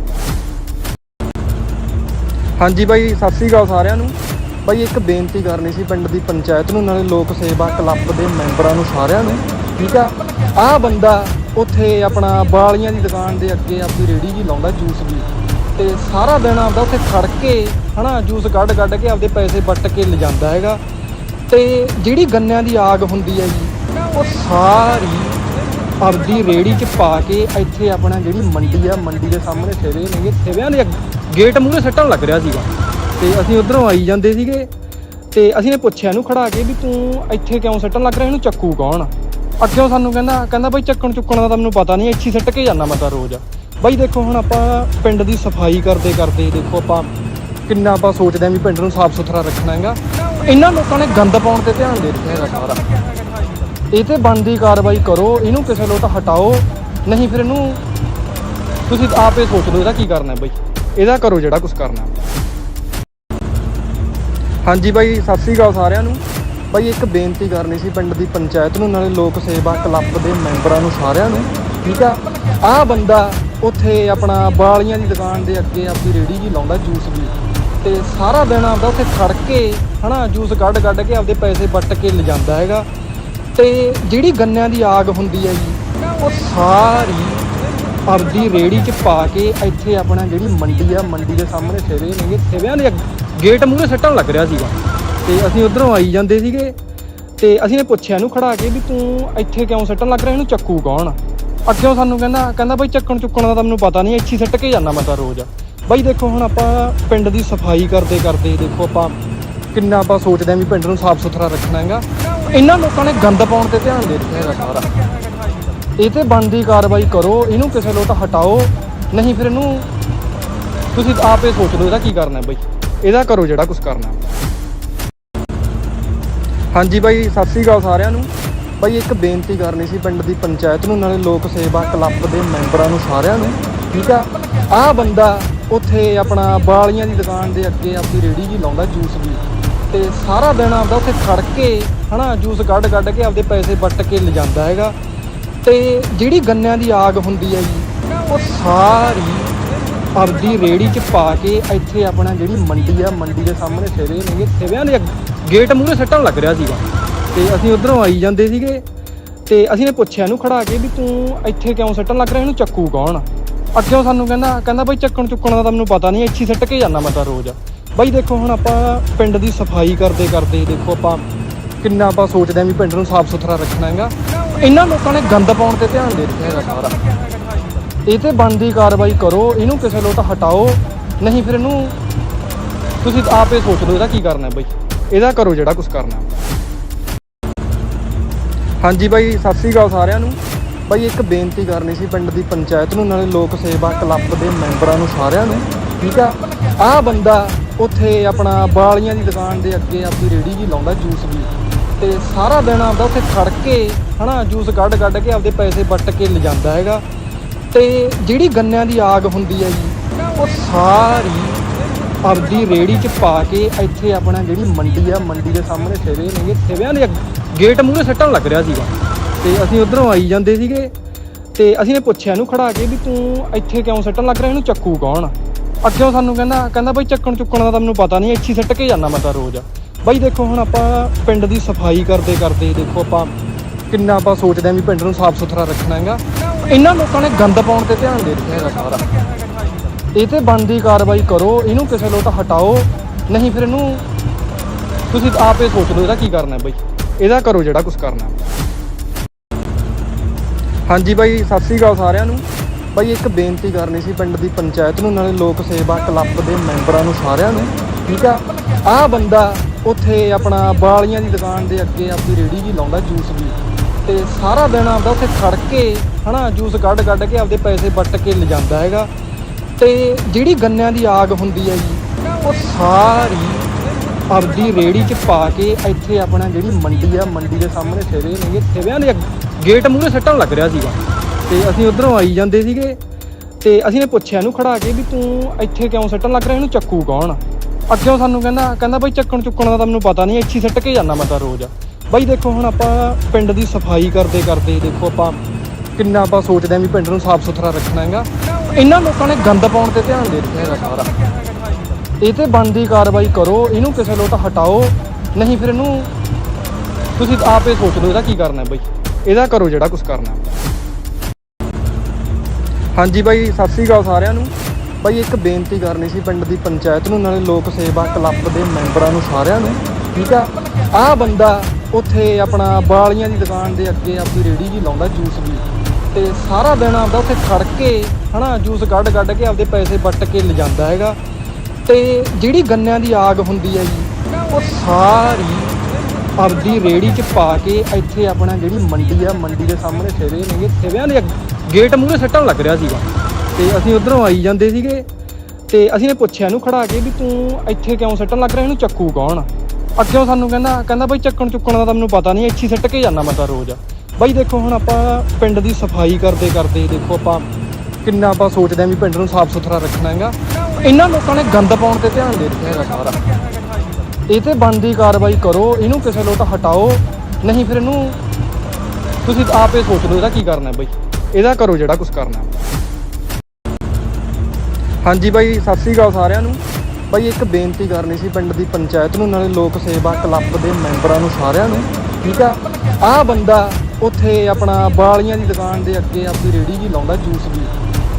ਹਾਂਜੀ ਬਾਈ, ਸਤਿ ਸ੍ਰੀ ਅਕਾਲ ਸਾਰਿਆਂ ਨੂੰ। ਬਾਈ ਇੱਕ ਬੇਨਤੀ ਕਰਨੀ ਸੀ ਪਿੰਡ ਦੀ ਪੰਚਾਇਤ ਨੂੰ, ਨਾਲੇ ਲੋਕ ਸੇਵਾ ਕਲੱਬ ਦੇ ਮੈਂਬਰਾਂ ਨੂੰ ਸਾਰਿਆਂ ਨੂੰ, ਠੀਕ ਆ? ਆਹ ਬੰਦਾ ਉੱਥੇ ਆਪਣਾ ਬਾਲੀਆਂ ਦੀ ਦੁਕਾਨ ਦੇ ਅੱਗੇ ਆਪਣੀ ਰੇੜੀ ਜੀ ਲਾਉਂਦਾ ਜੂਸ ਦੀ। ਤੇ ਸਾਰਾ ਦਿਨ ਆਪਦਾ ਉੱਥੇ ਖੜ ਕੇ, ਹਨਾ, ਜੂਸ ਕੱਢ ਕੱਢ ਕੇ ਆਪਦੇ ਪੈਸੇ ਵੱਟ ਕੇ ਲਿਜਾਂਦਾ ਹੈਗਾ। ਤੇ ਜਿਹੜੀ ਗੰਨਿਆਂ ਦੀ ਆਗ ਹੁੰਦੀ ਹੈ ਜੀ, ਉਹ ਸਾਰੀ ਆਪਦੀ ਰੇੜੀ 'ਚ ਪਾ ਕੇ ਇੱਥੇ ਆਪਣਾ ਜਿਹੜੀ ਮੰਡੀ ਆ, ਮੰਡੀ ਦੇ ਸਾਹਮਣੇ ਸਿਵੇ ਨੇਗੇ ਸਿਵਿਆਂ ਦੇ ਅੱਗ- ਗੇਟ ਮੂਹਰੇ ਸੱਟਣ ਲੱਗ ਰਿਹਾ ਸੀਗਾ। ਤੇ ਅਸੀਂ ਉਧਰੋਂ ਆਈ ਜਾਂਦੇ ਸੀਗੇ ਤੇ ਅਸੀਂ ਇਹ ਪੁੱਛਿਆ ਇਹਨੂੰ ਖੜਾ ਕੇ ਵੀ ਤੂੰ ਇੱਥੇ ਕਿਉਂ ਸੱਟਣ ਲੱਗ ਰਿਹਾ? ਇਹਨੂੰ ਚੱਕੂ ਕੌਣ ਅੱਗੇ ਸਾਨੂੰ ਕਹਿੰਦਾ ਕਹਿੰਦਾ ਬਈ ਚੱਕਣ ਚੁੱਕਣ ਦਾ ਤਾਂ ਮੈਨੂੰ ਪਤਾ ਨਹੀਂ, ਇੱਥੇ ਹੀ ਸੱਟ ਕੇ ਜਾਂਦਾ ਮੈਂ ਤਾਂ ਰੋਜ਼। ਬਾਈ ਦੇਖੋ ਹੁਣ ਆਪਾਂ ਪਿੰਡ ਦੀ ਸਫ਼ਾਈ ਕਰਦੇ ਕਰਦੇ ਦੇਖੋ ਆਪਾਂ ਕਿੰਨਾ ਆਪਾਂ ਸੋਚਦੇ ਆਂ ਵੀ ਪਿੰਡ ਨੂੰ ਸਾਫ਼ ਸੁਥਰਾ ਰੱਖਣਾ ਹੈਗਾ। ਇਹਨਾਂ ਲੋਕਾਂ ਨੇ ਗੰਦ ਪਾਉਣ ਤੇ ਧਿਆਨ ਦੇ ਦਿੱਤਾ ਹੈਗਾ ਸਾਰਾ ਇਹ ਤੇ ਬਣਦੀ ਕਾਰਵਾਈ ਕਰੋ, ਇਹਨੂੰ ਕਿਸੇ ਲੋਟ ਹਟਾਓ, ਨਹੀਂ ਫਿਰ ਇਹਨੂੰ ਤੁਸੀਂ ਆਪੇ ਸੋਚ ਲਓ ਇਹਦਾ ਕੀ ਕਰਨਾ ਹੈ ਬਈ। ਇਹਦਾ ਕਰੋ ਜਿਹੜਾ ਕੁਝ ਕਰਨਾ ਹਾਂਜੀ ਬਾਈ, ਸਤਿ ਸ੍ਰੀ ਅਕਾਲ ਸਾਰਿਆਂ ਨੂੰ। ਬਾਈ, ਇੱਕ ਬੇਨਤੀ ਕਰਨੀ ਸੀ ਪਿੰਡ ਦੀ ਪੰਚਾਇਤ ਨੂੰ, ਨਾਲੇ ਲੋਕ ਸੇਵਾ ਕਲੱਬ ਦੇ ਮੈਂਬਰਾਂ ਨੂੰ ਸਾਰਿਆਂ ਨੂੰ, ਠੀਕ ਆ? ਆਹ ਬੰਦਾ ਉੱਥੇ ਆਪਣਾ ਬਾਲੀਆਂ ਦੀ ਦੁਕਾਨ ਦੇ ਅੱਗੇ ਆਪਣੀ ਰੇੜੀ ਜੀ ਲਾਉਂਦਾ, ਜੂਸ ਦੀ। ਤੇ ਸਾਰਾ ਦਿਨ ਆਪਦਾ ਉੱਥੇ ਖੜ ਕੇ, ਹਨਾ ਜੂਸ ਕੱਢ ਕੱਢ ਕੇ ਆਪਦੇ ਪੈਸੇ ਵੱਟ ਕੇ ਲਿਜਾਂਦਾ ਹੈਗਾ। ਤੇ ਜਿਹੜੀ ਗੰਨਿਆਂ ਦੀ ਆਗ ਹੁੰਦੀ ਹੈ ਜੀ, ਉਹ ਸਾਰੀ ਆਪਦੀ ਰੇੜੀ 'ਚ ਪਾ ਕੇ ਇੱਥੇ ਆਪਣਾ ਜਿਹੜੀ ਮੰਡੀ ਆ, ਮੰਡੀ ਦੇ ਸਾਹਮਣੇ ਸਿਵੇ ਨੇਗੇ ਸਿਵਿਆਂ ਦੇ ਅੱਗ- ਗੇਟ ਮੂਹਰੇ ਸੱਟਣ ਲੱਗ ਰਿਹਾ ਸੀਗਾ। ਤੇ ਅਸੀਂ ਉਧਰੋਂ ਆਈ ਜਾਂਦੇ ਸੀਗੇ, ਤੇ ਅਸੀਂ ਨੇ ਪੁੱਛਿਆ ਇਹਨੂੰ ਖੜਾ ਕੇ ਵੀ ਤੂੰ ਇੱਥੇ ਕਿਉਂ ਸੱਟਣ ਲੱਗ ਰਿਹਾ? ਇਹਨੂੰ ਚੱਕੂ ਕੌਣ ਅੱਗੇ ਸਾਨੂੰ ਕਹਿੰਦਾ ਕਹਿੰਦਾ ਬਈ ਚੱਕਣ ਚੁੱਕਣ ਦਾ ਤਾਂ ਮੈਨੂੰ ਪਤਾ ਨਹੀਂ, ਇੱਥੇ ਹੀ ਸੱਟ ਕੇ ਜਾਂਦਾ ਮੈਂ ਤਾਂ ਰੋਜ਼। ਬਾਈ ਦੇਖੋ ਹੁਣ ਆਪਾਂ ਪਿੰਡ ਦੀ ਸਫ਼ਾਈ ਕਰਦੇ ਕਰਦੇ ਦੇਖੋ ਆਪਾਂ ਕਿੰਨਾ ਆਪਾਂ ਸੋਚਦੇ ਆਂ ਵੀ ਪਿੰਡ ਨੂੰ ਸਾਫ਼ ਸੁਥਰਾ ਰੱਖਣਾ ਹੈਗਾ ਇਹਨਾਂ ਲੋਕਾਂ ਨੇ ਗੰਦ ਪਾਉਣ ਤੇ ਧਿਆਨ ਦੇ ਦਿੱਤਾ ਹੈਗਾ ਸਾਰਾ। ਇਹ ਤੇ ਬਣਦੀ ਕਾਰਵਾਈ ਕਰੋ, ਇਹਨੂੰ ਕਿਸੇ ਲੋਟ ਹਟਾਓ, ਨਹੀਂ ਫਿਰ ਇਹਨੂੰ ਤੁਸੀਂ ਆਪੇ ਸੋਚ ਲਓ ਇਹਦਾ ਕੀ ਕਰਨਾ ਬਾਈ। ਇਹਦਾ ਕਰੋ ਜਿਹੜਾ ਕੁਝ ਕਰਨਾ। ਹਾਂਜੀ ਬਾਈ, ਸਤਿ ਸ੍ਰੀ ਅਕਾਲ ਸਾਰਿਆਂ ਨੂੰ। ਬਾਈ ਇੱਕ ਬੇਨਤੀ ਕਰਨੀ ਸੀ ਪਿੰਡ ਦੀ ਪੰਚਾਇਤ ਨੂੰ, ਨਾਲੇ ਲੋਕ ਸੇਵਾ ਕਲੱਬ ਦੇ ਮੈਂਬਰਾਂ ਨੂੰ ਸਾਰਿਆਂ ਨੂੰ। ਠੀਕ ਆ? ਆਹ ਬੰਦਾ ਉੱਥੇ ਆਪਣਾ ਬਾਲੀਆਂ ਦੀ ਦੁਕਾਨ ਦੇ ਅੱਗੇ ਆਪਣੀ ਰੇੜੀ ਜੀ ਲਾਉਂਦਾ ਜੂਸ ਵੀ। ਤੇ ਸਾਰਾ ਦਿਨ ਆਪਦਾ ਉੱਥੇ ਖੜ ਕੇ ਹਨਾ, ਜੂਸ ਕੱਢ ਕੱਢ ਕੇ ਆਪਦੇ ਪੈਸੇ ਵੱਟ ਕੇ ਲਿਜਾਂਦਾ ਹੈਗਾ। ਤੇ ਜਿਹੜੀ ਗੰਨਿਆਂ ਦੀ ਆਗ ਹੁੰਦੀ ਹੈ ਜੀ, ਉਹ ਸਾਰੀ ਆਪਦੀ ਰੇੜੀ 'ਚ ਪਾ ਕੇ ਇੱਥੇ ਆਪਣਾ ਜਿਹੜੀ ਮੰਡੀ ਆ, ਮੰਡੀ ਦੇ ਸਾਹਮਣੇ ਸਿਵੇ ਨੇਗੇ। ਸਿਵਿਆਂ ਦੇ ਅੱਗ- ਗੇਟ ਮੂਹਰੇ ਸੱਟਣ ਲੱਗ ਰਿਹਾ ਸੀਗਾ। ਤੇ ਅਸੀਂ ਉਧਰੋਂ ਆਈ ਜਾਂਦੇ ਸੀਗੇ ਤੇ ਅਸੀਂ ਨੇ ਪੁੱਛਿਆ ਇਹਨੂੰ ਖੜਾ ਕੇ ਵੀ ਤੂੰ ਇੱਥੇ ਕਿਉਂ ਸੱਟਣ ਲੱਗ ਰਿਹਾ? ਇਹਨੂੰ ਚੱਕੂ ਕੌਣ ਅੱਗੇ ਸਾਨੂੰ ਕਹਿੰਦਾ ਕਹਿੰਦਾ ਬਈ ਚੱਕਣ ਚੁੱਕਣ ਦਾ ਤਾਂ ਮੈਨੂੰ ਪਤਾ ਨਹੀਂ, ਇੱਥੇ ਸਿੱਟ ਕੇ ਜਾਂਦਾ ਮੈਂ ਤਾਂ ਰੋਜ਼। ਬਈ ਦੇਖੋ ਹੁਣ ਆਪਾਂ ਪਿੰਡ ਦੀ ਸਫ਼ਾਈ ਕਰਦੇ ਕਰਦੇ ਦੇਖੋ ਆਪਾਂ ਕਿੰਨਾ ਆਪਾਂ ਸੋਚਦੇ ਆਂ ਵੀ ਪਿੰਡ ਨੂੰ ਸਾਫ਼ ਸੁਥਰਾ ਰੱਖਣਾ ਹੈਗਾ। ਇਹਨਾਂ ਲੋਕਾਂ ਨੇ ਗੰਦ ਪਾਉਣ ਤੇ ਧਿਆਨ ਦੇ ਦਿੱਤਾ ਹੈਗਾ ਸਾਰਾ। ਇਹ ਤੇ ਬਣਦੀ ਕਾਰਵਾਈ ਕਰੋ, ਇਹਨੂੰ ਕਿਸੇ ਲੋਟ ਹਟਾਓ, ਨਹੀਂ ਫਿਰ ਇਹਨੂੰ ਤੁਸੀਂ ਆਪੇ ਸੋਚ ਲਓ ਇਹਦਾ ਕੀ ਕਰਨਾ ਬਈ। ਇਹਦਾ ਕਰੋ ਜਿਹੜਾ ਕੁਝ ਕਰਨਾ। ਹਾਂਜੀ ਬਾਈ, ਸਤਿ ਸ੍ਰੀ ਅਕਾਲ ਸਾਰਿਆਂ ਨੂੰ। ਬਾਈ, ਇੱਕ ਬੇਨਤੀ ਕਰਨੀ ਸੀ ਪਿੰਡ ਦੀ ਪੰਚਾਇਤ ਨੂੰ, ਨਾਲੇ ਲੋਕ ਸੇਵਾ ਕਲੱਬ ਦੇ ਮੈਂਬਰਾਂ ਨੂੰ ਸਾਰਿਆਂ ਨੂੰ, ਠੀਕ ਆ? ਆਹ ਬੰਦਾ ਉੱਥੇ ਆਪਣਾ ਬਾਲੀਆਂ ਦੀ ਦੁਕਾਨ ਦੇ ਅੱਗੇ ਆਪਣੀ ਰੇੜੀ ਵੀ ਲਾਉਂਦਾ, ਜੂਸ ਵੀ। ਤੇ ਸਾਰਾ ਦਿਨ ਆਪਦਾ ਉੱਥੇ ਖੜ ਕੇ ਹਨਾ, ਜੂਸ ਕੱਢ ਕੱਢ ਕੇ ਆਪਦੇ ਪੈਸੇ ਵੱਟ ਕੇ ਲਿਜਾਂਦਾ ਹੈਗਾ। ਤੇ ਜਿਹੜੀ ਗੰਨਿਆਂ ਦੀ ਆਗ ਹੁੰਦੀ ਹੈ ਜੀ, ਉਹ ਸਾਰੀ ਆਪਦੀ ਰੇੜੀ 'ਚ ਪਾ ਕੇ ਇੱਥੇ ਆਪਣਾ ਜਿਹੜੀ ਮੰਡੀ ਆ, ਮੰਡੀ ਦੇ ਸਾਹਮਣੇ ਸਿਵੇ ਨੇਗੇ ਸਿਵਿਆਂ ਦੇ ਅੱਗ- ਗੇਟ ਮੂਹਰੇ ਸੱਟਣ ਲੱਗ ਰਿਹਾ ਸੀਗਾ। ਤੇ ਅਸੀਂ ਉਧਰੋਂ ਆਈ ਜਾਂਦੇ ਸੀਗੇ ਤੇ ਅਸੀਂ ਨੇ ਪੁੱਛਿਆ ਇਹਨੂੰ ਖੜਾ ਕੇ ਵੀ ਤੂੰ ਇੱਥੇ ਕਿਉਂ ਸੱਟਣ ਲੱਗ ਰਿਹਾ? ਇਹਨੂੰ ਚੱਕੂ ਕੌਣ ਅੱਗੇ ਸਾਨੂੰ ਕਹਿੰਦਾ ਕਹਿੰਦਾ ਬਈ ਚੱਕਣ ਚੁੱਕਣ ਦਾ ਤਾਂ ਮੈਨੂੰ ਪਤਾ ਨਹੀਂ, ਇੱਥੇ ਹੀ ਸਿੱਟ ਕੇ ਜਾਂਦਾ ਮੈਂ ਤਾਂ ਰੋਜ਼। ਬਈ ਦੇਖੋ ਹੁਣ ਆਪਾਂ ਪਿੰਡ ਦੀ ਸਫ਼ਾਈ ਕਰਦੇ ਕਰਦੇ ਦੇਖੋ ਆਪਾਂ ਕਿੰਨਾ ਆਪਾਂ ਸੋਚਦੇ ਆਂ ਵੀ ਪਿੰਡ ਨੂੰ ਸਾਫ਼ ਸੁਥਰਾ ਰੱਖਣਾ ਹੈਗਾ। ਇਹਨਾਂ ਲੋਕਾਂ ਨੇ ਗੰਦ ਪਾਉਣ ਤੇ ਧਿਆਨ ਦੇ ਦਿੱਤਾ ਹੈਗਾ ਸਾਰਾ। ਇਹ ਤੇ ਬਣਦੀ ਕਾਰਵਾਈ ਕਰੋ, ਇਹਨੂੰ ਕਿਸੇ ਲੋਟ ਹਟਾਓ, ਨਹੀਂ ਫਿਰ ਇਹਨੂੰ ਤੁਸੀਂ ਆਪੇ ਸੋਚ ਲਓ ਇਹਦਾ ਕੀ ਕਰਨਾ ਬਈ। ਇਹਦਾ ਕਰੋ ਜਿਹੜਾ ਕੁਝ ਕਰਨਾ ਹਾਂਜੀ ਬਾਈ, ਸਤਿ ਸ੍ਰੀ ਅਕਾਲ ਸਾਰਿਆਂ ਨੂੰ। ਬਾਈ, ਇੱਕ ਬੇਨਤੀ ਕਰਨੀ ਸੀ ਪਿੰਡ ਦੀ ਪੰਚਾਇਤ ਨੂੰ, ਨਾਲੇ ਲੋਕ ਸੇਵਾ ਕਲੱਬ ਦੇ ਮੈਂਬਰਾਂ ਨੂੰ ਸਾਰਿਆਂ ਨੂੰ, ਠੀਕ ਆ? ਆਹ ਬੰਦਾ ਉੱਥੇ ਆਪਣਾ ਬਾਲੀਆਂ ਦੀ ਦੁਕਾਨ ਦੇ ਅੱਗੇ ਆਪਦੀ ਰੇੜੀ ਵੀ ਲਾਉਂਦਾ ਜੂਸ ਵੀ ਤੇ ਸਾਰਾ ਦਿਨ ਆਪਦਾ ਉੱਥੇ ਖੜ ਕੇ ਹਨਾ, ਜੂਸ ਕੱਢ ਕੱਢ ਕੇ ਆਪਦੇ ਪੈਸੇ ਵੱਟ ਕੇ ਲਿਜਾਂਦਾ ਹੈਗਾ। ਤੇ ਜਿਹੜੀ ਗੰਨਿਆਂ ਦੀ ਆਗ ਹੁੰਦੀ ਹੈ ਜੀ, ਉਹ ਸਾਰੀ ਆਪਦੀ ਰੇੜੀ 'ਚ ਪਾ ਕੇ ਇੱਥੇ ਆਪਣਾ ਜਿਹੜੀ ਮੰਡੀ ਆ, ਮੰਡੀ ਦੇ ਸਾਹਮਣੇ ਥੇਵੇ ਨੇਗੇ, ਥੇਵਿਆਂ ਦੇ ਗੇਟ ਮੂਹਰੇ ਸੱਟਣ ਲੱਗ ਰਿਹਾ ਸੀਗਾ। ਤੇ ਅਸੀਂ ਉਧਰੋਂ ਆਈ ਜਾਂਦੇ ਸੀਗੇ ਤੇ ਅਸੀਂ ਨੇ ਪੁੱਛਿਆ ਇਹਨੂੰ ਖੜਾ ਕੇ ਵੀ ਤੂੰ ਇੱਥੇ ਕਿਉਂ ਸੱਟਣ ਲੱਗ ਰਿਹਾ? ਇਹਨੂੰ ਚੱਕੂ ਕੌਣ? ਅੱਗਿਓਂ ਸਾਨੂੰ ਕਹਿੰਦਾ ਕਹਿੰਦਾ ਬਈ ਚੱਕਣ ਚੁੱਕਣ ਦਾ ਤਾਂ ਮੈਨੂੰ ਪਤਾ ਨਹੀਂ, ਇੱਥੇ ਹੀ ਸੱਟ ਕੇ ਜਾਂਦਾ ਮੈਂ ਤਾਂ ਰੋਜ਼। ਬਈ ਦੇਖੋ ਹੁਣ ਆਪਾਂ ਪਿੰਡ ਦੀ ਸਫ਼ਾਈ ਕਰਦੇ ਕਰਦੇ ਦੇਖੋ ਆਪਾਂ ਕਿੰਨਾ ਆਪਾਂ ਸੋਚਦੇ ਆਂ ਵੀ ਪਿੰਡ ਨੂੰ ਸਾਫ਼ ਸੁਥਰਾ ਰੱਖਣਾ ਹੈਗਾ। ਇਹਨਾਂ ਲੋਕਾਂ ਨੇ ਗੰਦ ਪਾਉਣ ਤੇ ਧਿਆਨ ਦੇ ਦਿੱਤਾ ਹੈਗਾ ਸਾਰਾ। ਇਹ ਤੇ ਬਣਦੀ ਕਾਰਵਾਈ ਕਰੋ, ਇਹਨੂੰ ਕਿਸੇ ਲੋਟ ਹਟਾਓ, ਨਹੀਂ ਫਿਰ ਇਹਨੂੰ ਤੁਸੀਂ ਆਪੇ ਸੋਚ ਲਓ ਇਹਦਾ ਕੀ ਕਰਨਾ ਹੈ ਬਈ। ਇਹਦਾ ਕਰੋ ਜਿਹੜਾ ਕੁਝ ਕਰਨਾ। ਹਾਂਜੀ ਬਾਈ, ਸਤਿ ਸ੍ਰੀ ਅਕਾਲ ਸਾਰਿਆਂ ਨੂੰ। ਬਾਈ, ਇੱਕ ਬੇਨਤੀ ਕਰਨੀ ਸੀ ਪਿੰਡ ਦੀ ਪੰਚਾਇਤ ਨੂੰ, ਨਾਲੇ ਲੋਕ ਸੇਵਾ ਕਲੱਬ ਦੇ ਮੈਂਬਰਾਂ ਨੂੰ ਸਾਰਿਆਂ ਨੂੰ, ਠੀਕ ਆ? ਆਹ ਬੰਦਾ ਉੱਥੇ ਆਪਣਾ ਬਾਲੀਆਂ ਦੀ ਦੁਕਾਨ ਦੇ ਅੱਗੇ ਆਪਦੀ ਰੇੜੀ ਜੀ ਲਾਉਂਦਾ ਜੂਸ ਦੀ। ਤੇ ਸਾਰਾ ਦਿਨ ਆਪਦਾ ਉੱਥੇ ਖੜ ਕੇ, ਹਨਾ, ਜੂਸ ਕੱਢ ਕੱਢ ਕੇ ਆਪਦੇ ਪੈਸੇ ਵੱਟ ਕੇ ਲਿਜਾਂਦਾ ਹੈਗਾ। ਤੇ ਜਿਹੜੀ ਗੰਨਿਆਂ ਦੀ ਆਗ ਹੁੰਦੀ ਹੈ ਜੀ, ਉਹ ਸਾਰੀ ਆਪਦੀ ਰੇੜੀ 'ਚ ਪਾ ਕੇ ਇੱਥੇ ਆਪਣਾ ਜਿਹੜੀ ਮੰਡੀ ਆ, ਮੰਡੀ ਦੇ ਸਾਹਮਣੇ ਥੇਵੇ ਨੇਗੇ ਥੇਵਿਆਂ ਦੇ ਗੇਟ ਮੂਹਰੇ ਸੱਟਣ ਲੱਗ ਰਿਹਾ ਸੀਗਾ। ਤੇ ਅਸੀਂ ਉਧਰੋਂ ਆਈ ਜਾਂਦੇ ਸੀਗੇ ਤੇ ਅਸੀਂ ਨੇ ਪੁੱਛਿਆ ਇਹਨੂੰ ਖੜਾ ਕੇ ਵੀ ਤੂੰ ਇੱਥੇ ਕਿਉਂ ਸੱਟਣ ਲੱਗ ਰਿਹਾ? ਇਹਨੂੰ ਚੱਕੂ ਕੌਣ ਅੱਗੇ ਸਾਨੂੰ ਕਹਿੰਦਾ ਕਹਿੰਦਾ ਬਈ ਚੱਕਣ ਚੁੱਕਣ ਦਾ ਤਾਂ ਮੈਨੂੰ ਪਤਾ ਨਹੀਂ, ਇੱਥੇ ਹੀ ਸਿੱਟ ਕੇ ਜਾਂਦਾ ਮੈਂ ਤਾਂ ਰੋਜ਼। ਬਈ ਦੇਖੋ ਹੁਣ ਆਪਾਂ ਪਿੰਡ ਦੀ ਸਫ਼ਾਈ ਕਰਦੇ ਕਰਦੇ ਦੇਖੋ ਆਪਾਂ ਕਿੰਨਾ ਆਪਾਂ ਸੋਚਦੇ ਆਂ ਵੀ ਪਿੰਡ ਨੂੰ ਸਾਫ਼ ਸੁਥਰਾ ਰੱਖਣਾ ਹੈਗਾ। ਇਹਨਾਂ ਲੋਕਾਂ ਨੇ ਗੰਦ ਪਾਉਣ ਤੇ ਧਿਆਨ ਦੇ ਦਿੱਤਾ ਹੈਗਾ ਸਾਰਾ। ਇਹ ਤੇ ਬਣਦੀ ਕਾਰਵਾਈ ਕਰੋ, ਇਹਨੂੰ ਕਿਸੇ ਲੋਟ ਹਟਾਓ, ਨਹੀਂ ਫਿਰ ਇਹਨੂੰ ਤੁਸੀਂ ਆਪੇ ਸੋਚ ਲਓ ਇਹਦਾ ਕੀ ਕਰਨਾ ਹੈ ਬਈ। ਇਹਦਾ ਕਰੋ ਜਿਹੜਾ ਕੁਝ ਕਰਨਾ ਹਾਂਜੀ ਬਾਈ, ਸਤਿ ਸ੍ਰੀ ਅਕਾਲ ਸਾਰਿਆਂ ਨੂੰ। ਬਾਈ ਇੱਕ ਬੇਨਤੀ ਕਰਨੀ ਸੀ ਪਿੰਡ ਦੀ ਪੰਚਾਇਤ ਨੂੰ, ਨਾਲੇ ਲੋਕ ਸੇਵਾ ਕਲੱਬ ਦੇ ਮੈਂਬਰਾਂ ਨੂੰ ਸਾਰਿਆਂ ਨੂੰ, ਠੀਕ ਆ? ਆਹ ਬੰਦਾ ਉੱਥੇ ਆਪਣਾ ਬਾਲੀਆਂ ਦੀ ਦੁਕਾਨ ਦੇ ਅੱਗੇ ਆਪਦੀ ਰੇੜੀ ਜੀ ਲਾਉਂਦਾ ਜੂਸ ਵੀ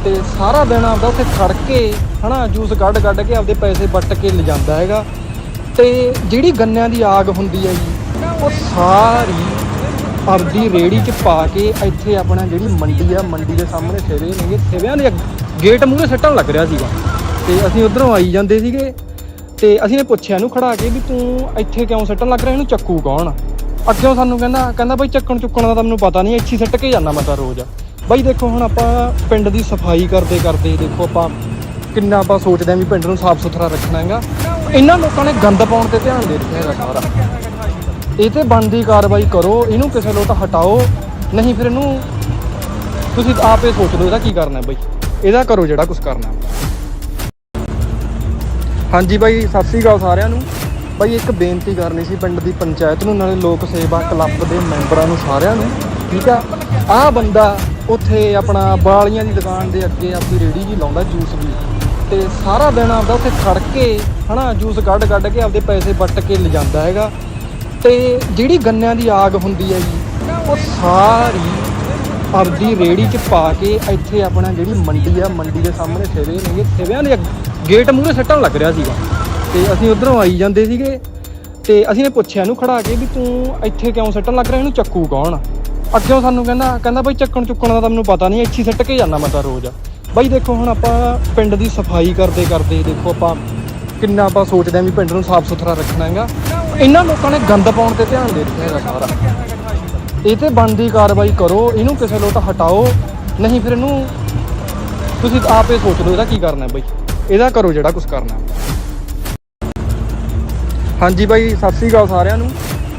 ਤੇ ਸਾਰਾ ਦਿਨ ਆਪਦਾ ਉੱਥੇ ਖੜ ਕੇ, ਹਨਾ, ਜੂਸ ਕੱਢ ਕੱਢ ਕੇ ਆਪਦੇ ਪੈਸੇ ਵੱਟ ਕੇ ਲਿਜਾਂਦਾ ਹੈਗਾ। ਤੇ ਜਿਹੜੀ ਗੰਨਿਆਂ ਦੀ ਆਗ ਹੁੰਦੀ ਹੈ ਜੀ, ਉਹ ਸਾਰੀ ਆਪਦੀ ਰੇੜੀ 'ਚ ਪਾ ਕੇ ਇੱਥੇ ਆਪਣਾ ਜਿਹੜੀ ਮੰਡੀ ਆ, ਮੰਡੀ ਦੇ ਸਾਹਮਣੇ ਥੇਵੇ ਨੇਗੇ ਥੇਵਿਆਂ ਦੇ ਗੇਟ ਮੂਹਰੇ ਸੱਟਣ ਲੱਗ ਰਿਹਾ ਸੀਗਾ। ਤੇ ਅਸੀਂ ਉਧਰੋਂ ਆਈ ਜਾਂਦੇ ਸੀਗੇ ਤੇ ਅਸੀਂ ਨੇ ਪੁੱਛਿਆ ਇਹਨੂੰ ਖੜਾ ਕੇ ਵੀ ਤੂੰ ਇੱਥੇ ਕਿਉਂ ਸੱਟਣ ਲੱਗ ਰਿਹਾ? ਇਹਨੂੰ ਚੱਕੂ ਕੌਣ ਅੱਗੇ ਸਾਨੂੰ ਕਹਿੰਦਾ ਕਹਿੰਦਾ ਬਈ ਚੱਕਣ ਚੁੱਕਣ ਦਾ ਤਾਂ ਮੈਨੂੰ ਪਤਾ ਨਹੀਂ, ਇੱਥੇ ਹੀ ਸੱਟ ਕੇ ਜਾਂਦਾ ਮੈਂ ਤਾਂ ਰੋਜ਼। ਬਈ ਦੇਖੋ ਹੁਣ ਆਪਾਂ ਪਿੰਡ ਦੀ ਸਫ਼ਾਈ ਕਰਦੇ ਕਰਦੇ ਦੇਖੋ ਆਪਾਂ ਕਿੰਨਾ ਆਪਾਂ ਸੋਚਦੇ ਆਂ ਵੀ ਪਿੰਡ ਨੂੰ ਸਾਫ਼ ਸੁਥਰਾ ਰੱਖਣਾ ਹੈਗਾ। ਇਹਨਾਂ ਲੋਕਾਂ ਨੇ ਗੰਦ ਪਾਉਣ ਤੇ ਧਿਆਨ ਦੇ ਰੱਖਿਆ ਹੈਗਾ ਸਾਰਾ। ਇਹ ਤੇ ਬਣਦੀ ਕਾਰਵਾਈ ਕਰੋ, ਇਹਨੂੰ ਕਿਸੇ ਲੋਟ ਹਟਾਓ, ਨਹੀਂ ਫਿਰ ਇਹਨੂੰ ਤੁਸੀਂ ਆਪੇ ਸੋਚ ਲਓ ਇਹਦਾ ਕੀ ਕਰਨਾ ਹੈ ਬਈ। ਇਹਦਾ ਕਰੋ ਜਿਹੜਾ ਕੁਝ ਕਰਨਾ ਹਾਂਜੀ ਬਾਈ, ਸਤਿ ਸ੍ਰੀ ਅਕਾਲ ਸਾਰਿਆਂ ਨੂੰ। ਬਾਈ ਇੱਕ ਬੇਨਤੀ ਕਰਨੀ ਸੀ ਪਿੰਡ ਦੀ ਪੰਚਾਇਤ ਨੂੰ, ਨਾਲੇ ਲੋਕ ਸੇਵਾ ਕਲੱਬ ਦੇ ਮੈਂਬਰਾਂ ਨੂੰ ਸਾਰਿਆਂ ਨੂੰ, ਠੀਕ ਆ? ਆਹ ਬੰਦਾ ਉੱਥੇ ਆਪਣਾ ਬਾਲੀਆਂ ਦੀ ਦੁਕਾਨ ਦੇ ਅੱਗੇ ਆਪਣੀ ਰੇੜੀ ਜੀ ਲਾਉਂਦਾ, ਜੂਸ ਦੀ। ਤੇ ਸਾਰਾ ਦਿਨ ਆਪਦਾ ਉੱਥੇ ਖੜ ਕੇ, ਹਨਾ, ਜੂਸ ਕੱਢ ਕੱਢ ਕੇ ਆਪਦੇ ਪੈਸੇ ਵੱਟ ਕੇ ਲਿਜਾਂਦਾ ਹੈਗਾ। ਤੇ ਜਿਹੜੀ ਗੰਨਿਆਂ ਦੀ ਆਗ ਹੁੰਦੀ ਹੈ ਜੀ, ਉਹ ਸਾਰੀ ਆਪਦੀ ਰੇੜੀ 'ਚ ਪਾ ਕੇ ਇੱਥੇ ਆਪਣਾ ਜਿਹੜੀ ਮੰਡੀ ਆ, ਮੰਡੀ ਦੇ ਸਾਹਮਣੇ ਥੇਵੇ ਨੇਗੇ ਥੇਵਿਆਂ ਦੇ ਗੇਟ ਮੂਹਰੇ ਸੱਟਣ ਲੱਗ ਰਿਹਾ ਸੀਗਾ। ਤੇ ਅਸੀਂ ਉਧਰੋਂ ਆਈ ਜਾਂਦੇ ਸੀਗੇ, ਤੇ ਅਸੀਂ ਨੇ ਪੁੱਛਿਆ ਇਹਨੂੰ ਖੜਾ ਕੇ ਵੀ ਤੂੰ ਇੱਥੇ ਕਿਉਂ ਸੱਟਣ ਲੱਗ ਰਿਹਾ? ਇਹਨੂੰ ਚੱਕੂ ਕੌਣ ਅੱਗੇ ਸਾਨੂੰ ਕਹਿੰਦਾ ਕਹਿੰਦਾ ਬਈ ਚੱਕਣ ਚੁੱਕਣ ਦਾ ਤਾਂ ਮੈਨੂੰ ਪਤਾ ਨਹੀਂ, ਇੱਥੇ ਹੀ ਸਿੱਟ ਕੇ ਜਾਂਦਾ ਮੈਂ ਤਾਂ ਰੋਜ਼। ਬਾਈ ਦੇਖੋ ਹੁਣ ਆਪਾਂ ਪਿੰਡ ਦੀ ਸਫ਼ਾਈ ਕਰਦੇ ਕਰਦੇ ਦੇਖੋ ਆਪਾਂ ਕਿੰਨਾ ਆਪਾਂ ਸੋਚਦੇ ਆਂ ਵੀ ਪਿੰਡ ਨੂੰ ਸਾਫ਼ ਸੁਥਰਾ ਰੱਖਣਾ ਹੈਗਾ। ਇਹਨਾਂ ਲੋਕਾਂ ਨੇ ਗੰਦ ਪਾਉਣ ਤੇ ਧਿਆਨ ਦੇ ਦਿੱਤਾ ਹੈਗਾ ਸਾਰਾ। ਇਹ ਤੇ ਬਣਦੀ ਕਾਰਵਾਈ ਕਰੋ, ਇਹਨੂੰ ਕਿਸੇ ਲੋਟ ਹਟਾਓ, ਨਹੀਂ ਫਿਰ ਇਹਨੂੰ ਤੁਸੀਂ ਆਪੇ ਸੋਚ ਲਓ ਇਹਦਾ ਕੀ ਕਰਨਾ ਹੈ ਬਈ। ਇਹਦਾ ਕਰੋ ਜਿਹੜਾ ਕੁਝ ਕਰਨਾ ਹਾਂਜੀ ਬਾਈ, ਸਤਿ ਸ੍ਰੀ ਅਕਾਲ ਸਾਰਿਆਂ ਨੂੰ।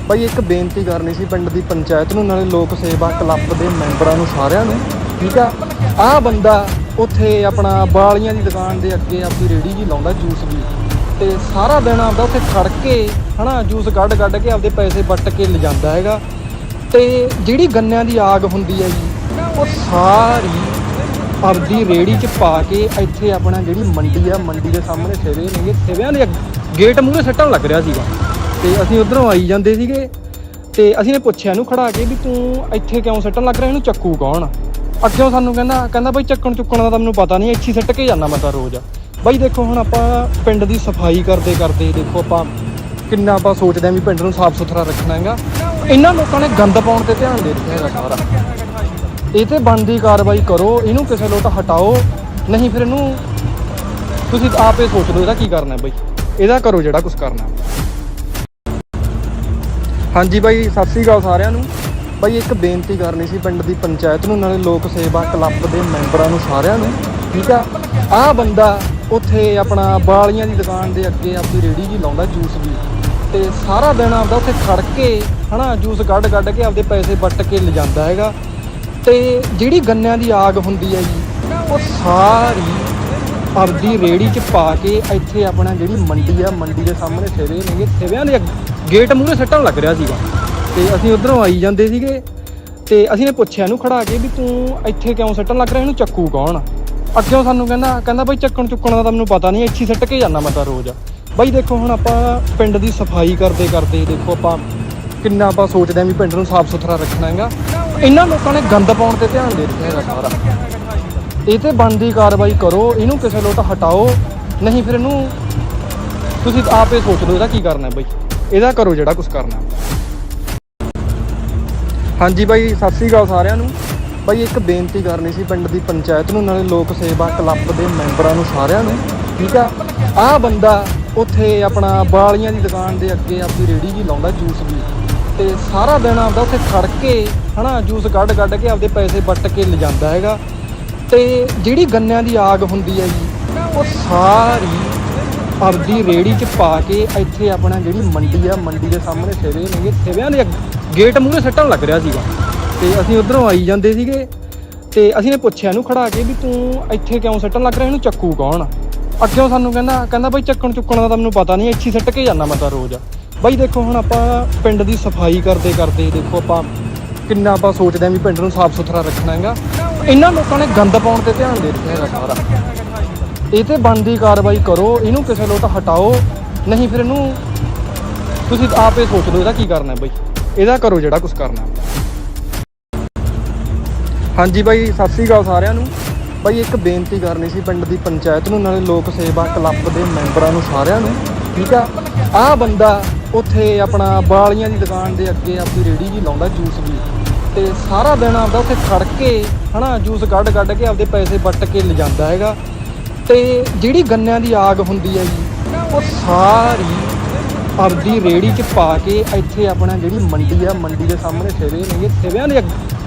ਬਾਈ ਇੱਕ ਬੇਨਤੀ ਕਰਨੀ ਸੀ ਪਿੰਡ ਦੀ ਪੰਚਾਇਤ ਨੂੰ, ਨਾਲੇ ਲੋਕ ਸੇਵਾ ਕਲੱਬ ਦੇ ਮੈਂਬਰਾਂ ਨੂੰ ਸਾਰਿਆਂ ਨੂੰ। ਠੀਕ ਆ? ਆਹ ਬੰਦਾ ਉੱਥੇ ਆਪਣਾ ਬਾਲੀਆਂ ਦੀ ਦੁਕਾਨ ਦੇ ਅੱਗੇ ਆਪਦੀ ਰੇੜੀ ਜੀ ਲਾਉਂਦਾ ਜੂਸ ਦੀ। ਤੇ ਸਾਰਾ ਦਿਨ ਆਪਦਾ ਉੱਥੇ ਖੜ ਕੇ ਹਨਾ, ਜੂਸ ਕੱਢ ਕੱਢ ਕੇ ਆਪਦੇ ਪੈਸੇ ਵੱਟ ਕੇ ਲਿਜਾਂਦਾ ਹੈਗਾ। ਤੇ ਜਿਹੜੀ ਗੰਨਿਆਂ ਦੀ ਆਗ ਹੁੰਦੀ ਹੈ ਜੀ, ਉਹ ਸਾਰੀ ਆਪਦੀ ਰੇੜੀ 'ਚ ਪਾ ਕੇ ਇੱਥੇ ਆਪਣਾ ਜਿਹੜੀ ਮੰਡੀ ਆ, ਮੰਡੀ ਦੇ ਸਾਹਮਣੇ ਸਿਵੇ ਨੇਗੇ। ਸਿਵਿਆਂ ਦੇ ਗੇਟ ਮੂਹਰੇ ਸੱਟਣ ਲੱਗ ਰਿਹਾ ਸੀਗਾ। ਤੇ ਅਸੀਂ ਉਧਰੋਂ ਆਈ ਜਾਂਦੇ ਸੀਗੇ। ਤੇ ਅਸੀਂ ਨੇ ਪੁੱਛਿਆ ਇਹਨੂੰ ਖੜਾ ਕੇ ਵੀ ਤੂੰ ਇੱਥੇ ਕਿਉਂ ਸੱਟਣ ਲੱਗ ਰਿਹਾ? ਇਹਨੂੰ ਚੱਕੂ ਕੌਣ ਅੱਗੇ ਸਾਨੂੰ ਕਹਿੰਦਾ ਕਹਿੰਦਾ ਬਈ ਚੱਕਣ ਚੁੱਕਣ ਦਾ ਤਾਂ ਮੈਨੂੰ ਪਤਾ ਨਹੀਂ, ਇੱਥੇ ਸਿੱਟ ਕੇ ਜਾਂਦਾ ਮੈਂ ਤਾਂ ਰੋਜ਼। ਬਾਈ ਦੇਖੋ ਹੁਣ ਆਪਾਂ ਪਿੰਡ ਦੀ ਸਫ਼ਾਈ ਕਰਦੇ ਕਰਦੇ ਦੇਖੋ ਆਪਾਂ ਕਿੰਨਾ ਆਪਾਂ ਸੋਚਦੇ ਆਂ ਵੀ ਪਿੰਡ ਨੂੰ ਸਾਫ਼ ਸੁਥਰਾ ਰੱਖਣਾ ਹੈਗਾ। ਇਹਨਾਂ ਲੋਕਾਂ ਨੇ ਗੰਦ ਪਾਉਣ ਤੇ ਧਿਆਨ ਦੇ ਦਿੱਤਾ ਹੈਗਾ ਸਾਰਾ। ਇਹ ਤੇ ਬਣਦੀ ਕਾਰਵਾਈ ਕਰੋ, ਇਹਨੂੰ ਕਿਸੇ ਲੋਟ ਹਟਾਓ, ਨਹੀਂ ਫਿਰ ਇਹਨੂੰ ਤੁਸੀਂ ਆਪੇ ਸੋਚ ਲਓ ਇਹਦਾ ਕੀ ਕਰਨਾ ਹੈ ਬਈ। ਇਹਦਾ ਕਰੋ ਜਿਹੜਾ ਕੁਝ ਕਰਨਾ। ਹਾਂਜੀ ਬਾਈ, ਸਤਿ ਸ੍ਰੀ ਅਕਾਲ ਸਾਰਿਆਂ ਨੂੰ। ਬਾਈ, ਇੱਕ ਬੇਨਤੀ ਕਰਨੀ ਸੀ ਪਿੰਡ ਦੀ ਪੰਚਾਇਤ ਨੂੰ, ਨਾਲੇ ਲੋਕ ਸੇਵਾ ਕਲੱਬ ਦੇ ਮੈਂਬਰਾਂ ਨੂੰ ਸਾਰਿਆਂ ਨੂੰ, ਠੀਕ ਆ? ਆਹ ਬੰਦਾ ਉੱਥੇ ਆਪਣਾ ਬਾਲੀਆਂ ਦੀ ਦੁਕਾਨ ਦੇ ਅੱਗੇ ਆਪਣੀ ਰੇੜੀ ਜੀ ਲਾਉਂਦਾ ਜੂਸ ਵੀ ਤੇ ਸਾਰਾ ਦਿਨ ਆਪਦਾ ਉੱਥੇ ਖੜ ਕੇ ਹਨਾ, ਜੂਸ ਕੱਢ ਕੱਢ ਕੇ ਆਪਦੇ ਪੈਸੇ ਵੱਟ ਕੇ ਲਿਜਾਂਦਾ ਹੈਗਾ। ਤੇ ਜਿਹੜੀ ਗੰਨਿਆਂ ਦੀ ਆਗ ਹੁੰਦੀ ਹੈ ਜੀ, ਉਹ ਸਾਰੀ ਆਪਦੀ ਰੇੜੀ 'ਚ ਪਾ ਕੇ ਇੱਥੇ ਆਪਣਾ ਜਿਹੜੀ ਮੰਡੀ ਆ, ਮੰਡੀ ਦੇ ਸਾਹਮਣੇ ਸਿਵੇ ਨੇਗੇ ਸਿਵਿਆਂ ਦੇ ਗੇਟ ਮੂਹਰੇ ਸੱਟਣ ਲੱਗ ਰਿਹਾ ਸੀਗਾ। ਤੇ ਅਸੀਂ ਉਧਰੋਂ ਆਈ ਜਾਂਦੇ ਸੀਗੇ ਤੇ ਅਸੀਂ ਨੇ ਪੁੱਛਿਆ ਇਹਨੂੰ ਖੜਾ ਕੇ ਵੀ ਤੂੰ ਇੱਥੇ ਕਿਉਂ ਸੱਟਣ ਲੱਗ ਰਿਹਾ? ਇਹਨੂੰ ਚੱਕੂ ਕੌਣ ਅੱਗੇ ਸਾਨੂੰ ਕਹਿੰਦਾ ਕਹਿੰਦਾ ਬਈ ਚੱਕਣ ਚੁੱਕਣ ਦਾ ਤਾਂ ਮੈਨੂੰ ਪਤਾ ਨਹੀਂ, ਇੱਥੇ ਹੀ ਸੱਟ ਕੇ ਜਾਂਦਾ ਮੈਂ ਤਾਂ ਰੋਜ਼। ਬਾਈ ਦੇਖੋ ਹੁਣ ਆਪਾਂ ਪਿੰਡ ਦੀ ਸਫ਼ਾਈ ਕਰਦੇ ਕਰਦੇ ਦੇਖੋ ਆਪਾਂ ਕਿੰਨਾ ਆਪਾਂ ਸੋਚਦੇ ਆਂ ਵੀ ਪਿੰਡ ਨੂੰ ਸਾਫ਼ ਸੁਥਰਾ ਰੱਖਣਾ ਹੈਗਾ। ਇਹਨਾਂ ਲੋਕਾਂ ਨੇ ਗੰਦ ਪਾਉਣ ਤੇ ਧਿਆਨ ਦੇ ਦਿੱਤਾ ਹੈਗਾ ਸਾਰਾ। ਇਹ ਤੇ ਬਣਦੀ ਕਾਰਵਾਈ ਕਰੋ, ਇਹਨੂੰ ਕਿਸੇ ਲੋਟ ਹਟਾਓ, ਨਹੀਂ ਫਿਰ ਇਹਨੂੰ ਤੁਸੀਂ ਆਪੇ ਸੋਚ ਲਓ ਇਹਦਾ ਕੀ ਕਰਨਾ ਬਈ। ਇਹਦਾ ਕਰੋ ਜਿਹੜਾ ਕੁਝ ਕਰਨਾ ਹਾਂਜੀ ਬਾਈ, ਸਤਿ ਸ੍ਰੀ ਅਕਾਲ ਸਾਰਿਆਂ ਨੂੰ। ਬਾਈ, ਇੱਕ ਬੇਨਤੀ ਕਰਨੀ ਸੀ ਪਿੰਡ ਦੀ ਪੰਚਾਇਤ ਨੂੰ, ਨਾਲੇ ਲੋਕ ਸੇਵਾ ਕਲੱਬ ਦੇ ਮੈਂਬਰਾਂ ਨੂੰ ਸਾਰਿਆਂ ਨੂੰ, ਠੀਕ ਆ? ਆਹ ਬੰਦਾ ਉੱਥੇ ਆਪਣਾ ਬਾਲੀਆਂ ਦੀ ਦੁਕਾਨ ਦੇ ਅੱਗੇ ਆਪਣੀ ਰੇੜੀ ਜੀ ਲਾਉਂਦਾ ਜੂਸ ਦੀ, ਤੇ ਸਾਰਾ ਦਿਨ ਆਪਦਾ ਉੱਥੇ ਖੜ ਕੇ ਹਨਾ, ਜੂਸ ਕੱਢ ਕੱਢ ਕੇ ਆਪਦੇ ਪੈਸੇ ਵੱਟ ਕੇ ਲਿਜਾਂਦਾ ਹੈਗਾ। ਤੇ ਜਿਹੜੀ ਗੰਨਿਆਂ ਦੀ ਆਗ ਹੁੰਦੀ ਹੈ ਜੀ, ਉਹ ਸਾਰੀ ਆਪਦੀ ਰੇੜੀ 'ਚ ਪਾ ਕੇ ਇੱਥੇ ਆਪਣਾ ਜਿਹੜੀ ਮੰਡੀ ਆ, ਮੰਡੀ ਦੇ ਸਾਹਮਣੇ ਸਿਵੇ ਨੇਗੇ ਸਿਵਿਆਂ ਦੇ ਗੇਟ ਮੂਹਰੇ ਸੱਟਣ ਲੱਗ ਰਿਹਾ ਸੀਗਾ। ਤੇ ਅਸੀਂ ਉਧਰੋਂ ਆਈ ਜਾਂਦੇ ਸੀਗੇ ਤੇ ਅਸੀਂ ਨੇ ਪੁੱਛਿਆ ਇਹਨੂੰ ਖੜਾ ਕੇ ਵੀ ਤੂੰ ਇੱਥੇ ਕਿਉਂ ਸੱਟਣ ਲੱਗ ਰਿਹਾ? ਇਹਨੂੰ ਚੱਕੂ ਕੌਣ ਅੱਗੇ ਸਾਨੂੰ ਕਹਿੰਦਾ ਕਹਿੰਦਾ ਬਈ ਚੱਕਣ ਚੁੱਕਣ ਦਾ ਤਾਂ ਮੈਨੂੰ ਪਤਾ ਨਹੀਂ, ਇੱਥੇ ਹੀ ਸੱਟ ਕੇ ਜਾਂਦਾ ਮੈਂ ਤਾਂ ਰੋਜ਼। ਬਾਈ ਦੇਖੋ ਹੁਣ ਆਪਾਂ ਪਿੰਡ ਦੀ ਸਫ਼ਾਈ ਕਰਦੇ ਕਰਦੇ ਦੇਖੋ ਆਪਾਂ ਕਿੰਨਾ ਆਪਾਂ ਸੋਚਦੇ ਆਂ ਵੀ ਪਿੰਡ ਨੂੰ ਸਾਫ਼ ਸੁਥਰਾ ਰੱਖਣਾ ਹੈਗਾ। ਇਹਨਾਂ ਲੋਕਾਂ ਨੇ ਗੰਦ ਪਾਉਣ ਤੇ ਧਿਆਨ ਦੇ ਦਿੱਤਾ ਹੈਗਾ ਸਾਰਾ। ਇਹ ਤੇ ਬਣਦੀ ਕਾਰਵਾਈ ਕਰੋ, ਇਹਨੂੰ ਕਿਸੇ ਲੋਟ ਹਟਾਓ, ਨਹੀਂ ਫਿਰ ਇਹਨੂੰ ਤੁਸੀਂ ਆਪੇ ਸੋਚ ਲਓ ਇਹਦਾ ਕੀ ਕਰਨਾ ਹੈ ਬਈ। ਇਹਦਾ ਕਰੋ ਜਿਹੜਾ ਕੁਝ ਕਰਨਾ। ਹਾਂਜੀ ਬਾਈ, ਸਤਿ ਸ੍ਰੀ ਅਕਾਲ ਸਾਰਿਆਂ ਨੂੰ। ਬਾਈ, ਇੱਕ ਬੇਨਤੀ ਕਰਨੀ ਸੀ ਪਿੰਡ ਦੀ ਪੰਚਾਇਤ ਨੂੰ, ਨਾਲੇ ਲੋਕ ਸੇਵਾ ਕਲੱਬ ਦੇ ਮੈਂਬਰਾਂ ਨੂੰ ਸਾਰਿਆਂ ਨੂੰ, ਠੀਕ ਆ? ਆਹ ਬੰਦਾ ਉੱਥੇ ਆਪਣਾ ਬਾਲੀਆਂ ਦੀ ਦੁਕਾਨ ਦੇ ਅੱਗੇ ਆਪਣੀ ਰੇੜੀ ਜੀ ਲਾਉਂਦਾ ਜੂਸ ਵੀ ਤੇ ਸਾਰਾ ਦਿਨ ਆਪਦਾ ਉੱਥੇ ਖੜ ਕੇ, ਹਨਾ, ਜੂਸ ਕੱਢ ਕੱਢ ਕੇ ਆਪਦੇ ਪੈਸੇ ਵੱਟ ਕੇ ਲਿਜਾਂਦਾ ਹੈਗਾ। ਤੇ ਜਿਹੜੀ ਗੰਨਿਆਂ ਦੀ ਆਗ ਹੁੰਦੀ ਹੈ ਜੀ, ਉਹ ਸਾਰੀ ਆਪਦੀ ਰੇੜੀ 'ਚ ਪਾ ਕੇ ਇੱਥੇ ਆਪਣਾ ਜਿਹੜੀ ਮੰਡੀ ਆ, ਮੰਡੀ ਦੇ ਸਾਹਮਣੇ ਸਿਵੇ ਨੇਗੇ ਸਿਵਿਆਂ ਦੇ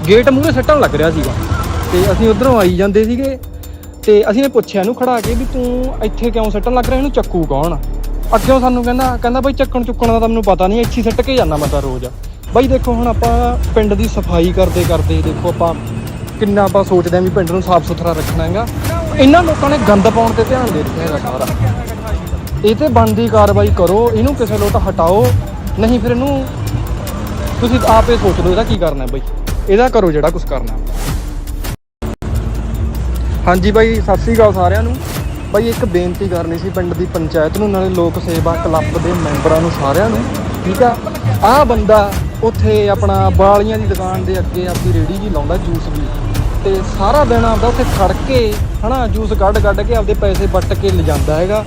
ਗੇਟ ਮੂਹਰੇ ਸੱਟਣ ਲੱਗ ਰਿਹਾ ਸੀਗਾ। ਤੇ ਅਸੀਂ ਉਧਰੋਂ ਆਈ ਜਾਂਦੇ ਸੀਗੇ ਤੇ ਅਸੀਂ ਨੇ ਪੁੱਛਿਆ ਇਹਨੂੰ ਖੜਾ ਕੇ ਵੀ ਤੂੰ ਇੱਥੇ ਕਿਉਂ ਸੱਟਣ ਲੱਗ ਰਿਹਾ? ਇਹਨੂੰ ਚੱਕੂ ਕੌਣ ਅੱਗੇ ਸਾਨੂੰ ਕਹਿੰਦਾ ਕਹਿੰਦਾ ਬਈ ਚੱਕਣ ਚੁੱਕਣ ਦਾ ਤਾਂ ਮੈਨੂੰ ਪਤਾ ਨਹੀਂ, ਇੱਥੇ ਹੀ ਸੱਟ ਕੇ ਜਾਂਦਾ ਮੈਂ ਤਾਂ ਰੋਜ਼। ਬਾਈ ਦੇਖੋ ਹੁਣ ਆਪਾਂ ਪਿੰਡ ਦੀ ਸਫ਼ਾਈ ਕਰਦੇ ਕਰਦੇ ਦੇਖੋ ਆਪਾਂ ਕਿੰਨਾ ਆਪਾਂ ਸੋਚਦੇ ਆਂ ਵੀ ਪਿੰਡ ਨੂੰ ਸਾਫ਼ ਸੁਥਰਾ ਰੱਖਣਾ ਹੈਗਾ। ਇਹਨਾਂ ਲੋਕਾਂ ਨੇ ਗੰਦ ਪਾਉਣ ਤੇ ਧਿਆਨ ਦੇ ਦਿੱਤਾ ਹੈਗਾ ਸਾਰਾ। ਇਹ ਤੇ ਬਣਦੀ ਕਾਰਵਾਈ ਕਰੋ, ਇਹਨੂੰ ਕਿਸੇ ਲੋਟ ਹਟਾਓ, ਨਹੀਂ ਫਿਰ ਇਹਨੂੰ ਤੁਸੀਂ ਆਪੇ ਸੋਚ ਲਓ ਇਹਦਾ ਕੀ ਕਰਨਾ ਹੈ ਬਈ। ਇਹਦਾ ਕਰੋ ਜਿਹੜਾ ਕੁਝ ਕਰਨਾ ਹਾਂਜੀ ਬਾਈ, ਸਤਿ ਸ੍ਰੀ ਅਕਾਲ ਸਾਰਿਆਂ ਨੂੰ। ਬਾਈ ਇੱਕ ਬੇਨਤੀ ਕਰਨੀ ਸੀ ਪਿੰਡ ਦੀ ਪੰਚਾਇਤ ਨੂੰ, ਨਾਲੇ ਲੋਕ ਸੇਵਾ ਕਲੱਬ ਦੇ ਮੈਂਬਰਾਂ ਨੂੰ ਸਾਰਿਆਂ ਨੂੰ, ਠੀਕ ਆ? ਆਹ ਬੰਦਾ ਉੱਥੇ ਆਪਣਾ ਬਾਲੀਆਂ ਦੀ ਦੁਕਾਨ ਦੇ ਅੱਗੇ ਆਪਣੀ ਰੇੜੀ ਜੀ ਲਾਉਂਦਾ ਜੂਸ ਵੀ ਤੇ ਸਾਰਾ ਦਿਨ ਆਪਦਾ ਉੱਥੇ ਖੜ ਕੇ, ਹਨਾ, ਜੂਸ ਕੱਢ ਕੱਢ ਕੇ ਆਪਦੇ ਪੈਸੇ ਵੱਟ ਕੇ ਲਿਜਾਂਦਾ ਹੈਗਾ।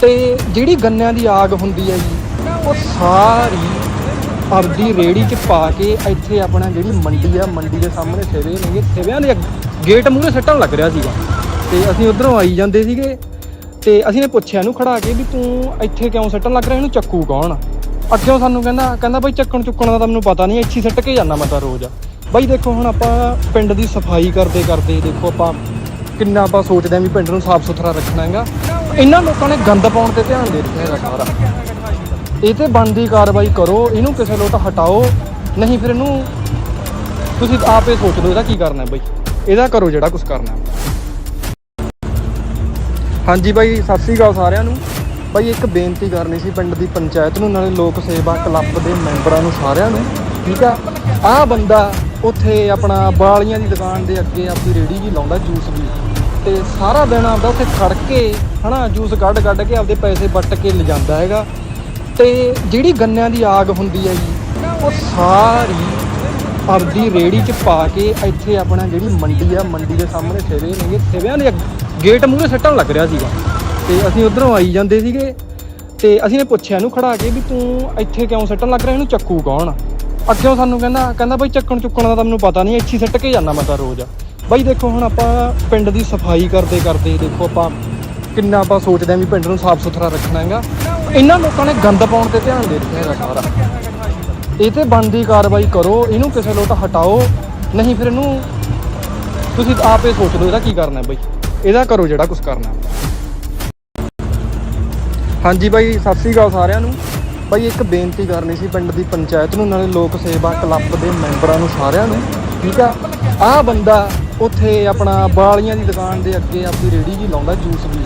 ਤੇ ਜਿਹੜੀ ਗੰਨਿਆਂ ਦੀ ਆਗ ਹੁੰਦੀ ਹੈ ਜੀ, ਉਹ ਸਾਰੀ ਆਪਦੀ ਰੇੜੀ 'ਚ ਪਾ ਕੇ ਇੱਥੇ ਆਪਣਾ ਜਿਹੜੀ ਮੰਡੀ ਆ, ਮੰਡੀ ਦੇ ਸਾਹਮਣੇ ਸਿਵੇ ਨੇਗੇ ਸਿਵਿਆਂ ਦੇ ਗੇਟ ਮੂਹਰੇ ਸੱਟਣ ਲੱਗ ਰਿਹਾ ਸੀਗਾ। ਤੇ ਅਸੀਂ ਉਧਰੋਂ ਆਈ ਜਾਂਦੇ ਸੀਗੇ ਤੇ ਅਸੀਂ ਨੇ ਪੁੱਛਿਆ ਇਹਨੂੰ ਖੜਾ ਕੇ ਵੀ ਤੂੰ ਇੱਥੇ ਕਿਉਂ ਸੱਟਣ ਲੱਗ ਰਿਹਾ? ਇਹਨੂੰ ਚੱਕੂ ਕੌਣ ਅੱਗੇ ਸਾਨੂੰ ਕਹਿੰਦਾ ਕਹਿੰਦਾ ਬਈ ਚੱਕਣ ਚੁੱਕਣ ਦਾ ਤਾਂ ਮੈਨੂੰ ਪਤਾ ਨਹੀਂ, ਇੱਥੇ ਹੀ ਸੱਟ ਕੇ ਜਾਂਦਾ ਮੈਂ ਤਾਂ ਰੋਜ਼। ਬਾਈ ਦੇਖੋ ਹੁਣ ਆਪਾਂ ਪਿੰਡ ਦੀ ਸਫ਼ਾਈ ਕਰਦੇ ਕਰਦੇ ਦੇਖੋ ਆਪਾਂ ਕਿੰਨਾ ਆਪਾਂ ਸੋਚਦੇ ਆਂ ਵੀ ਪਿੰਡ ਨੂੰ ਸਾਫ਼ ਸੁਥਰਾ ਰੱਖਣਾ ਹੈਗਾ। ਇਹਨਾਂ ਲੋਕਾਂ ਨੇ ਗੰਦ ਪਾਉਣ ਤੇ ਧਿਆਨ ਦੇ ਦਿੱਤਾ ਹੈਗਾ ਸਾਰਾ ਇਹ ਤੇ ਬਣਦੀ ਕਾਰਵਾਈ ਕਰੋ, ਇਹਨੂੰ ਕਿਸੇ ਲੋਟ ਹਟਾਓ, ਨਹੀਂ ਫਿਰ ਇਹਨੂੰ ਤੁਸੀਂ ਆਪੇ ਸੋਚ ਲਓ ਇਹਦਾ ਕੀ ਕਰਨਾ ਹੈ ਬਈ। ਇਹਦਾ ਕਰੋ ਜਿਹੜਾ ਕੁਝ ਕਰਨਾ ਹਾਂਜੀ ਬਾਈ, ਸਤਿ ਸ੍ਰੀ ਅਕਾਲ ਸਾਰਿਆਂ ਨੂੰ। ਬਾਈ ਇੱਕ ਬੇਨਤੀ ਕਰਨੀ ਸੀ ਪਿੰਡ ਦੀ ਪੰਚਾਇਤ ਨੂੰ, ਨਾਲੇ ਲੋਕ ਸੇਵਾ ਕਲੱਬ ਦੇ ਮੈਂਬਰਾਂ ਨੂੰ ਸਾਰਿਆਂ ਨੂੰ, ਠੀਕ ਆ? ਆਹ ਬੰਦਾ ਉੱਥੇ ਆਪਣਾ ਬਾਲੀਆਂ ਦੀ ਦੁਕਾਨ ਦੇ ਅੱਗੇ ਆਪਣੀ ਰੇੜੀ ਜੀ ਲਾਉਂਦਾ ਜੂਸ ਦੀ। ਤੇ ਸਾਰਾ ਦਿਨ ਆਪਦਾ ਉੱਥੇ ਖੜ ਕੇ, ਹਨਾ, ਜੂਸ ਕੱਢ ਕੱਢ ਕੇ ਆਪਦੇ ਪੈਸੇ ਵੱਟ ਕੇ ਲਿਜਾਂਦਾ ਹੈਗਾ। ਤੇ ਜਿਹੜੀ ਗੰਨਿਆਂ ਦੀ ਆਗ ਹੁੰਦੀ ਹੈ ਜੀ, ਉਹ ਸਾਰੀ ਆਪਦੀ ਰੇੜੀ 'ਚ ਪਾ ਕੇ ਇੱਥੇ ਆਪਣਾ ਜਿਹੜੀ ਮੰਡੀ ਆ, ਮੰਡੀ ਦੇ ਸਾਹਮਣੇ ਸੇਵੇ ਨੇਗੇ ਸੇਵਿਆਂ ਦੇ ਗੇਟ ਮੂਹਰੇ ਸੱਟਣ ਲੱਗ ਰਿਹਾ ਸੀਗਾ। ਤੇ ਅਸੀਂ ਉਧਰੋਂ ਆਈ ਜਾਂਦੇ ਸੀਗੇ ਤੇ ਅਸੀਂ ਨੇ ਪੁੱਛਿਆ ਇਹਨੂੰ ਖੜਾ ਕੇ ਵੀ ਤੂੰ ਇੱਥੇ ਕਿਉਂ ਸੱਟਣ ਲੱਗ ਰਿਹਾ? ਇਹਨੂੰ ਚੱਕੂ ਕੌਣ? ਅੱਗੇ ਸਾਨੂੰ ਕਹਿੰਦਾ ਕਹਿੰਦਾ ਬਈ ਚੱਕਣ ਚੁੱਕਣ ਦਾ ਤਾਂ ਮੈਨੂੰ ਪਤਾ ਨਹੀਂ, ਇੱਥੇ ਹੀ ਸੱਟ ਕੇ ਜਾਂਦਾ ਮੈਂ ਤਾਂ ਰੋਜ਼। ਬਾਈ ਦੇਖੋ ਹੁਣ ਆਪਾਂ ਪਿੰਡ ਦੀ ਸਫ਼ਾਈ ਕਰਦੇ ਕਰਦੇ ਦੇਖੋ ਆਪਾਂ ਕਿੰਨਾ ਆਪਾਂ ਸੋਚਦੇ ਆਂ ਵੀ ਪਿੰਡ ਨੂੰ ਸਾਫ਼ ਸੁਥਰਾ ਰੱਖਣਾ ਹੈਗਾ। ਇਹਨਾਂ ਲੋਕਾਂ ਨੇ ਗੰਦ ਪਾਉਣ ਤੇ ਧਿਆਨ ਦੇ ਦਿੱਤਾ ਹੈਗਾ ਸਾਰਾ। ਇਹ ਤੇ ਬਣਦੀ ਕਾਰਵਾਈ ਕਰੋ, ਇਹਨੂੰ ਕਿਸੇ ਲੋਟ ਹਟਾਓ, ਨਹੀਂ ਫਿਰ ਇਹਨੂੰ ਤੁਸੀਂ ਆਪੇ ਸੋਚ ਲਓ ਇਹਦਾ ਕੀ ਕਰਨਾ ਹੈ ਬਈ। ਇਹਦਾ ਕਰੋ ਜਿਹੜਾ ਕੁਝ ਕਰਨਾ ਹਾਂਜੀ ਬਾਈ, ਸਤਿ ਸ੍ਰੀ ਅਕਾਲ ਸਾਰਿਆਂ ਨੂੰ। ਬਾਈ ਇੱਕ ਬੇਨਤੀ ਕਰਨੀ ਸੀ ਪਿੰਡ ਦੀ ਪੰਚਾਇਤ ਨੂੰ, ਨਾਲੇ ਲੋਕ ਸੇਵਾ ਕਲੱਬ ਦੇ ਮੈਂਬਰਾਂ ਨੂੰ ਸਾਰਿਆਂ ਨੂੰ। ਠੀਕ ਆ? ਆਹ ਬੰਦਾ ਉੱਥੇ ਆਪਣਾ ਬਾਲੀਆਂ ਦੀ ਦੁਕਾਨ ਦੇ ਅੱਗੇ ਆਪਣੀ ਰੇੜੀ ਜੀ ਲਾਉਂਦਾ ਜੂਸ ਵੀ।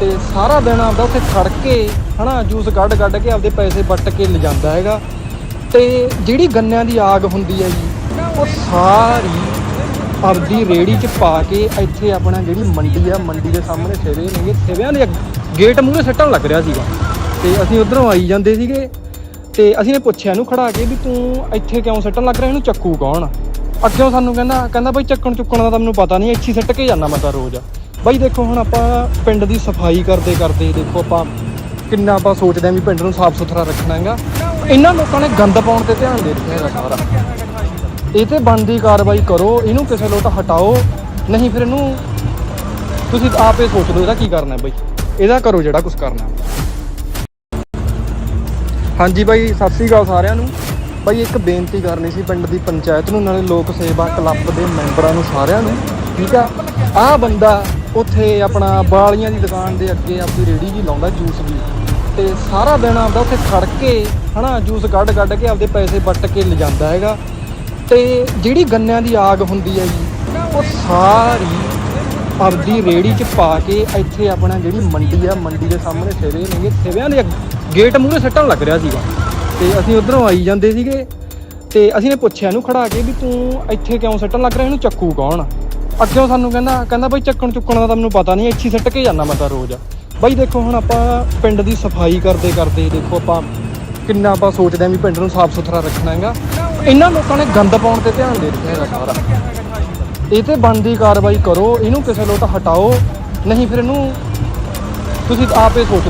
ਤੇ ਸਾਰਾ ਦਿਨ ਆਪਦਾ ਉੱਥੇ ਖੜ ਕੇ, ਹਨਾ, ਜੂਸ ਕੱਢ ਕੱਢ ਕੇ ਆਪਦੇ ਪੈਸੇ ਵੱਟ ਕੇ ਲਿਜਾਂਦਾ ਹੈਗਾ। ਤੇ ਜਿਹੜੀ ਗੰਨਿਆਂ ਦੀ ਆਗ ਹੁੰਦੀ ਹੈ ਜੀ, ਉਹ ਸਾਰੀ ਆਪਦੀ ਰੇੜੀ 'ਚ ਪਾ ਕੇ ਇੱਥੇ ਆਪਣਾ ਜਿਹੜੀ ਮੰਡੀ ਆ, ਮੰਡੀ ਦੇ ਸਾਹਮਣੇ ਸੇਵੇ ਨੇਗੇ ਸੇਵਿਆਂ ਦੇ ਗੇਟ ਮੂਹਰੇ ਸੱਟਣ ਲੱਗ ਰਿਹਾ ਸੀਗਾ। ਤੇ ਅਸੀਂ ਉਧਰੋਂ ਆਈ ਜਾਂਦੇ ਸੀਗੇ ਤੇ ਅਸੀਂ ਨੇ ਪੁੱਛਿਆ ਇਹਨੂੰ ਖੜਾ ਕੇ ਵੀ ਤੂੰ ਇੱਥੇ ਕਿਉਂ ਸੱਟਣ ਲੱਗ ਰਿਹਾ? ਇਹਨੂੰ ਚੱਕੂ ਕੌਣ ਅੱਗੇ ਸਾਨੂੰ ਕਹਿੰਦਾ ਕਹਿੰਦਾ ਬਈ ਚੱਕਣ ਚੁੱਕਣ ਦਾ ਤਾਂ ਮੈਨੂੰ ਪਤਾ ਨਹੀਂ, ਇੱਥੇ ਸਿੱਟ ਕੇ ਜਾਂਦਾ ਮੈਂ ਤਾਂ ਰੋਜ਼। ਬਈ ਦੇਖੋ ਹੁਣ ਆਪਾਂ ਪਿੰਡ ਦੀ ਸਫ਼ਾਈ ਕਰਦੇ ਕਰਦੇ, ਦੇਖੋ ਆਪਾਂ ਕਿੰਨਾ ਆਪਾਂ ਸੋਚਦੇ ਆਂ ਵੀ ਪਿੰਡ ਨੂੰ ਸਾਫ਼ ਸੁਥਰਾ ਰੱਖਣਾ ਹੈਗਾ। ਇਹਨਾਂ ਲੋਕਾਂ ਨੇ ਗੰਦ ਪਾਉਣ ਤੇ ਧਿਆਨ ਦੇ ਦਿੱਤਾ ਹੈਗਾ ਸਾਰਾ। ਇਹ ਤੇ ਬਣਦੀ ਕਾਰਵਾਈ ਕਰੋ, ਇਹਨੂੰ ਕਿਸੇ ਲੋਟ ਹਟਾਓ, ਨਹੀਂ ਫਿਰ ਇਹਨੂੰ ਤੁਸੀਂ ਆਪੇ ਸੋਚ ਲਓ ਇਹਦਾ ਕੀ ਕਰਨਾ ਬਈ। ਇਹਦਾ ਕਰੋ ਜਿਹੜਾ ਕੁਝ ਕਰਨਾ। ਹਾਂਜੀ ਬਾਈ, ਸਤਿ ਸ੍ਰੀ ਅਕਾਲ ਸਾਰਿਆਂ ਨੂੰ। ਬਾਈ ਇੱਕ ਬੇਨਤੀ ਕਰਨੀ ਸੀ ਪਿੰਡ ਦੀ ਪੰਚਾਇਤ ਨੂੰ, ਨਾਲੇ ਲੋਕ ਸੇਵਾ ਕਲੱਬ ਦੇ ਮੈਂਬਰਾਂ ਨੂੰ, ਸਾਰਿਆਂ ਨੂੰ, ਠੀਕ ਆ? ਆਹ ਬੰਦਾ ਉੱਥੇ ਆਪਣਾ ਬਾਲੀਆਂ ਦੀ ਦੁਕਾਨ ਦੇ ਅੱਗੇ ਆਪਣੀ ਰੇੜੀ ਵੀ ਲਾਉਂਦਾ ਜੂਸ ਦੀ। ਤੇ ਸਾਰਾ ਦਿਨ ਆਪਦਾ ਉੱਥੇ ਖੜ ਕੇ ਹਨਾ, ਜੂਸ ਕੱਢ ਕੱਢ ਕੇ ਆਪਦੇ ਪੈਸੇ ਵੱਟ ਕੇ ਲਿਜਾਂਦਾ ਹੈਗਾ। ਤੇ ਜਿਹੜੀ ਗੰਨਿਆਂ ਦੀ ਆਗ ਹੁੰਦੀ ਹੈ ਜੀ, ਉਹ ਸਾਰੀ ਆਪਦੀ ਰੇੜੀ 'ਚ ਪਾ ਕੇ ਇੱਥੇ ਆਪਣਾ ਜਿਹੜੀ ਮੰਡੀ ਆ, ਮੰਡੀ ਦੇ ਸਾਹਮਣੇ ਸਿਵੇ ਨੇਗੇ ਸਿਵਿਆਂ ਦੇ ਗੇਟ ਮੂਹਰੇ ਸੱਟਣ ਲੱਗ ਰਿਹਾ ਸੀਗਾ। ਤੇ ਅਸੀਂ ਉਧਰੋਂ ਆਈ ਜਾਂਦੇ ਸੀਗੇ ਤੇ ਅਸੀਂ ਨੇ ਪੁੱਛਿਆ ਇਹਨੂੰ ਖੜਾ ਕੇ ਵੀ ਤੂੰ ਇੱਥੇ ਕਿਉਂ ਸੱਟਣ ਲੱਗ ਰਿਹਾ? ਇਹਨੂੰ ਚੱਕੂ ਕੌਣ ਅੱਗੇ ਸਾਨੂੰ ਕਹਿੰਦਾ ਕਹਿੰਦਾ ਬਈ ਚੱਕਣ ਚੁੱਕਣ ਦਾ ਤਾਂ ਮੈਨੂੰ ਪਤਾ ਨਹੀਂ, ਇੱਥੇ ਹੀ ਸੱਟ ਕੇ ਜਾਂਦਾ ਮੈਂ ਤਾਂ ਰੋਜ਼। ਬਈ ਦੇਖੋ ਹੁਣ ਆਪਾਂ ਪਿੰਡ ਦੀ ਸਫ਼ਾਈ ਕਰਦੇ ਕਰਦੇ ਦੇਖੋ ਆਪਾਂ ਕਿੰਨਾ ਆਪਾਂ ਸੋਚਦੇ ਆਂ ਵੀ ਪਿੰਡ ਨੂੰ ਸਾਫ਼ ਸੁਥਰਾ ਰੱਖਣਾ ਹੈਗਾ। ਇਹਨਾਂ ਲੋਕਾਂ ਨੇ ਗੰਦ ਪਾਉਣ ਤੇ ਧਿਆਨ ਦੇ ਦਿੱਤਾ ਹੈਗਾ ਸਾਰਾ। ਇਹ ਤੇ ਬਣਦੀ ਕਾਰਵਾਈ ਕਰੋ, ਇਹਨੂੰ ਕਿਸੇ ਲੋਟ ਹਟਾਓ, ਨਹੀਂ ਫਿਰ ਇਹਨੂੰ ਤੁਸੀਂ ਆਪੇ ਸੋਚ ਲਓ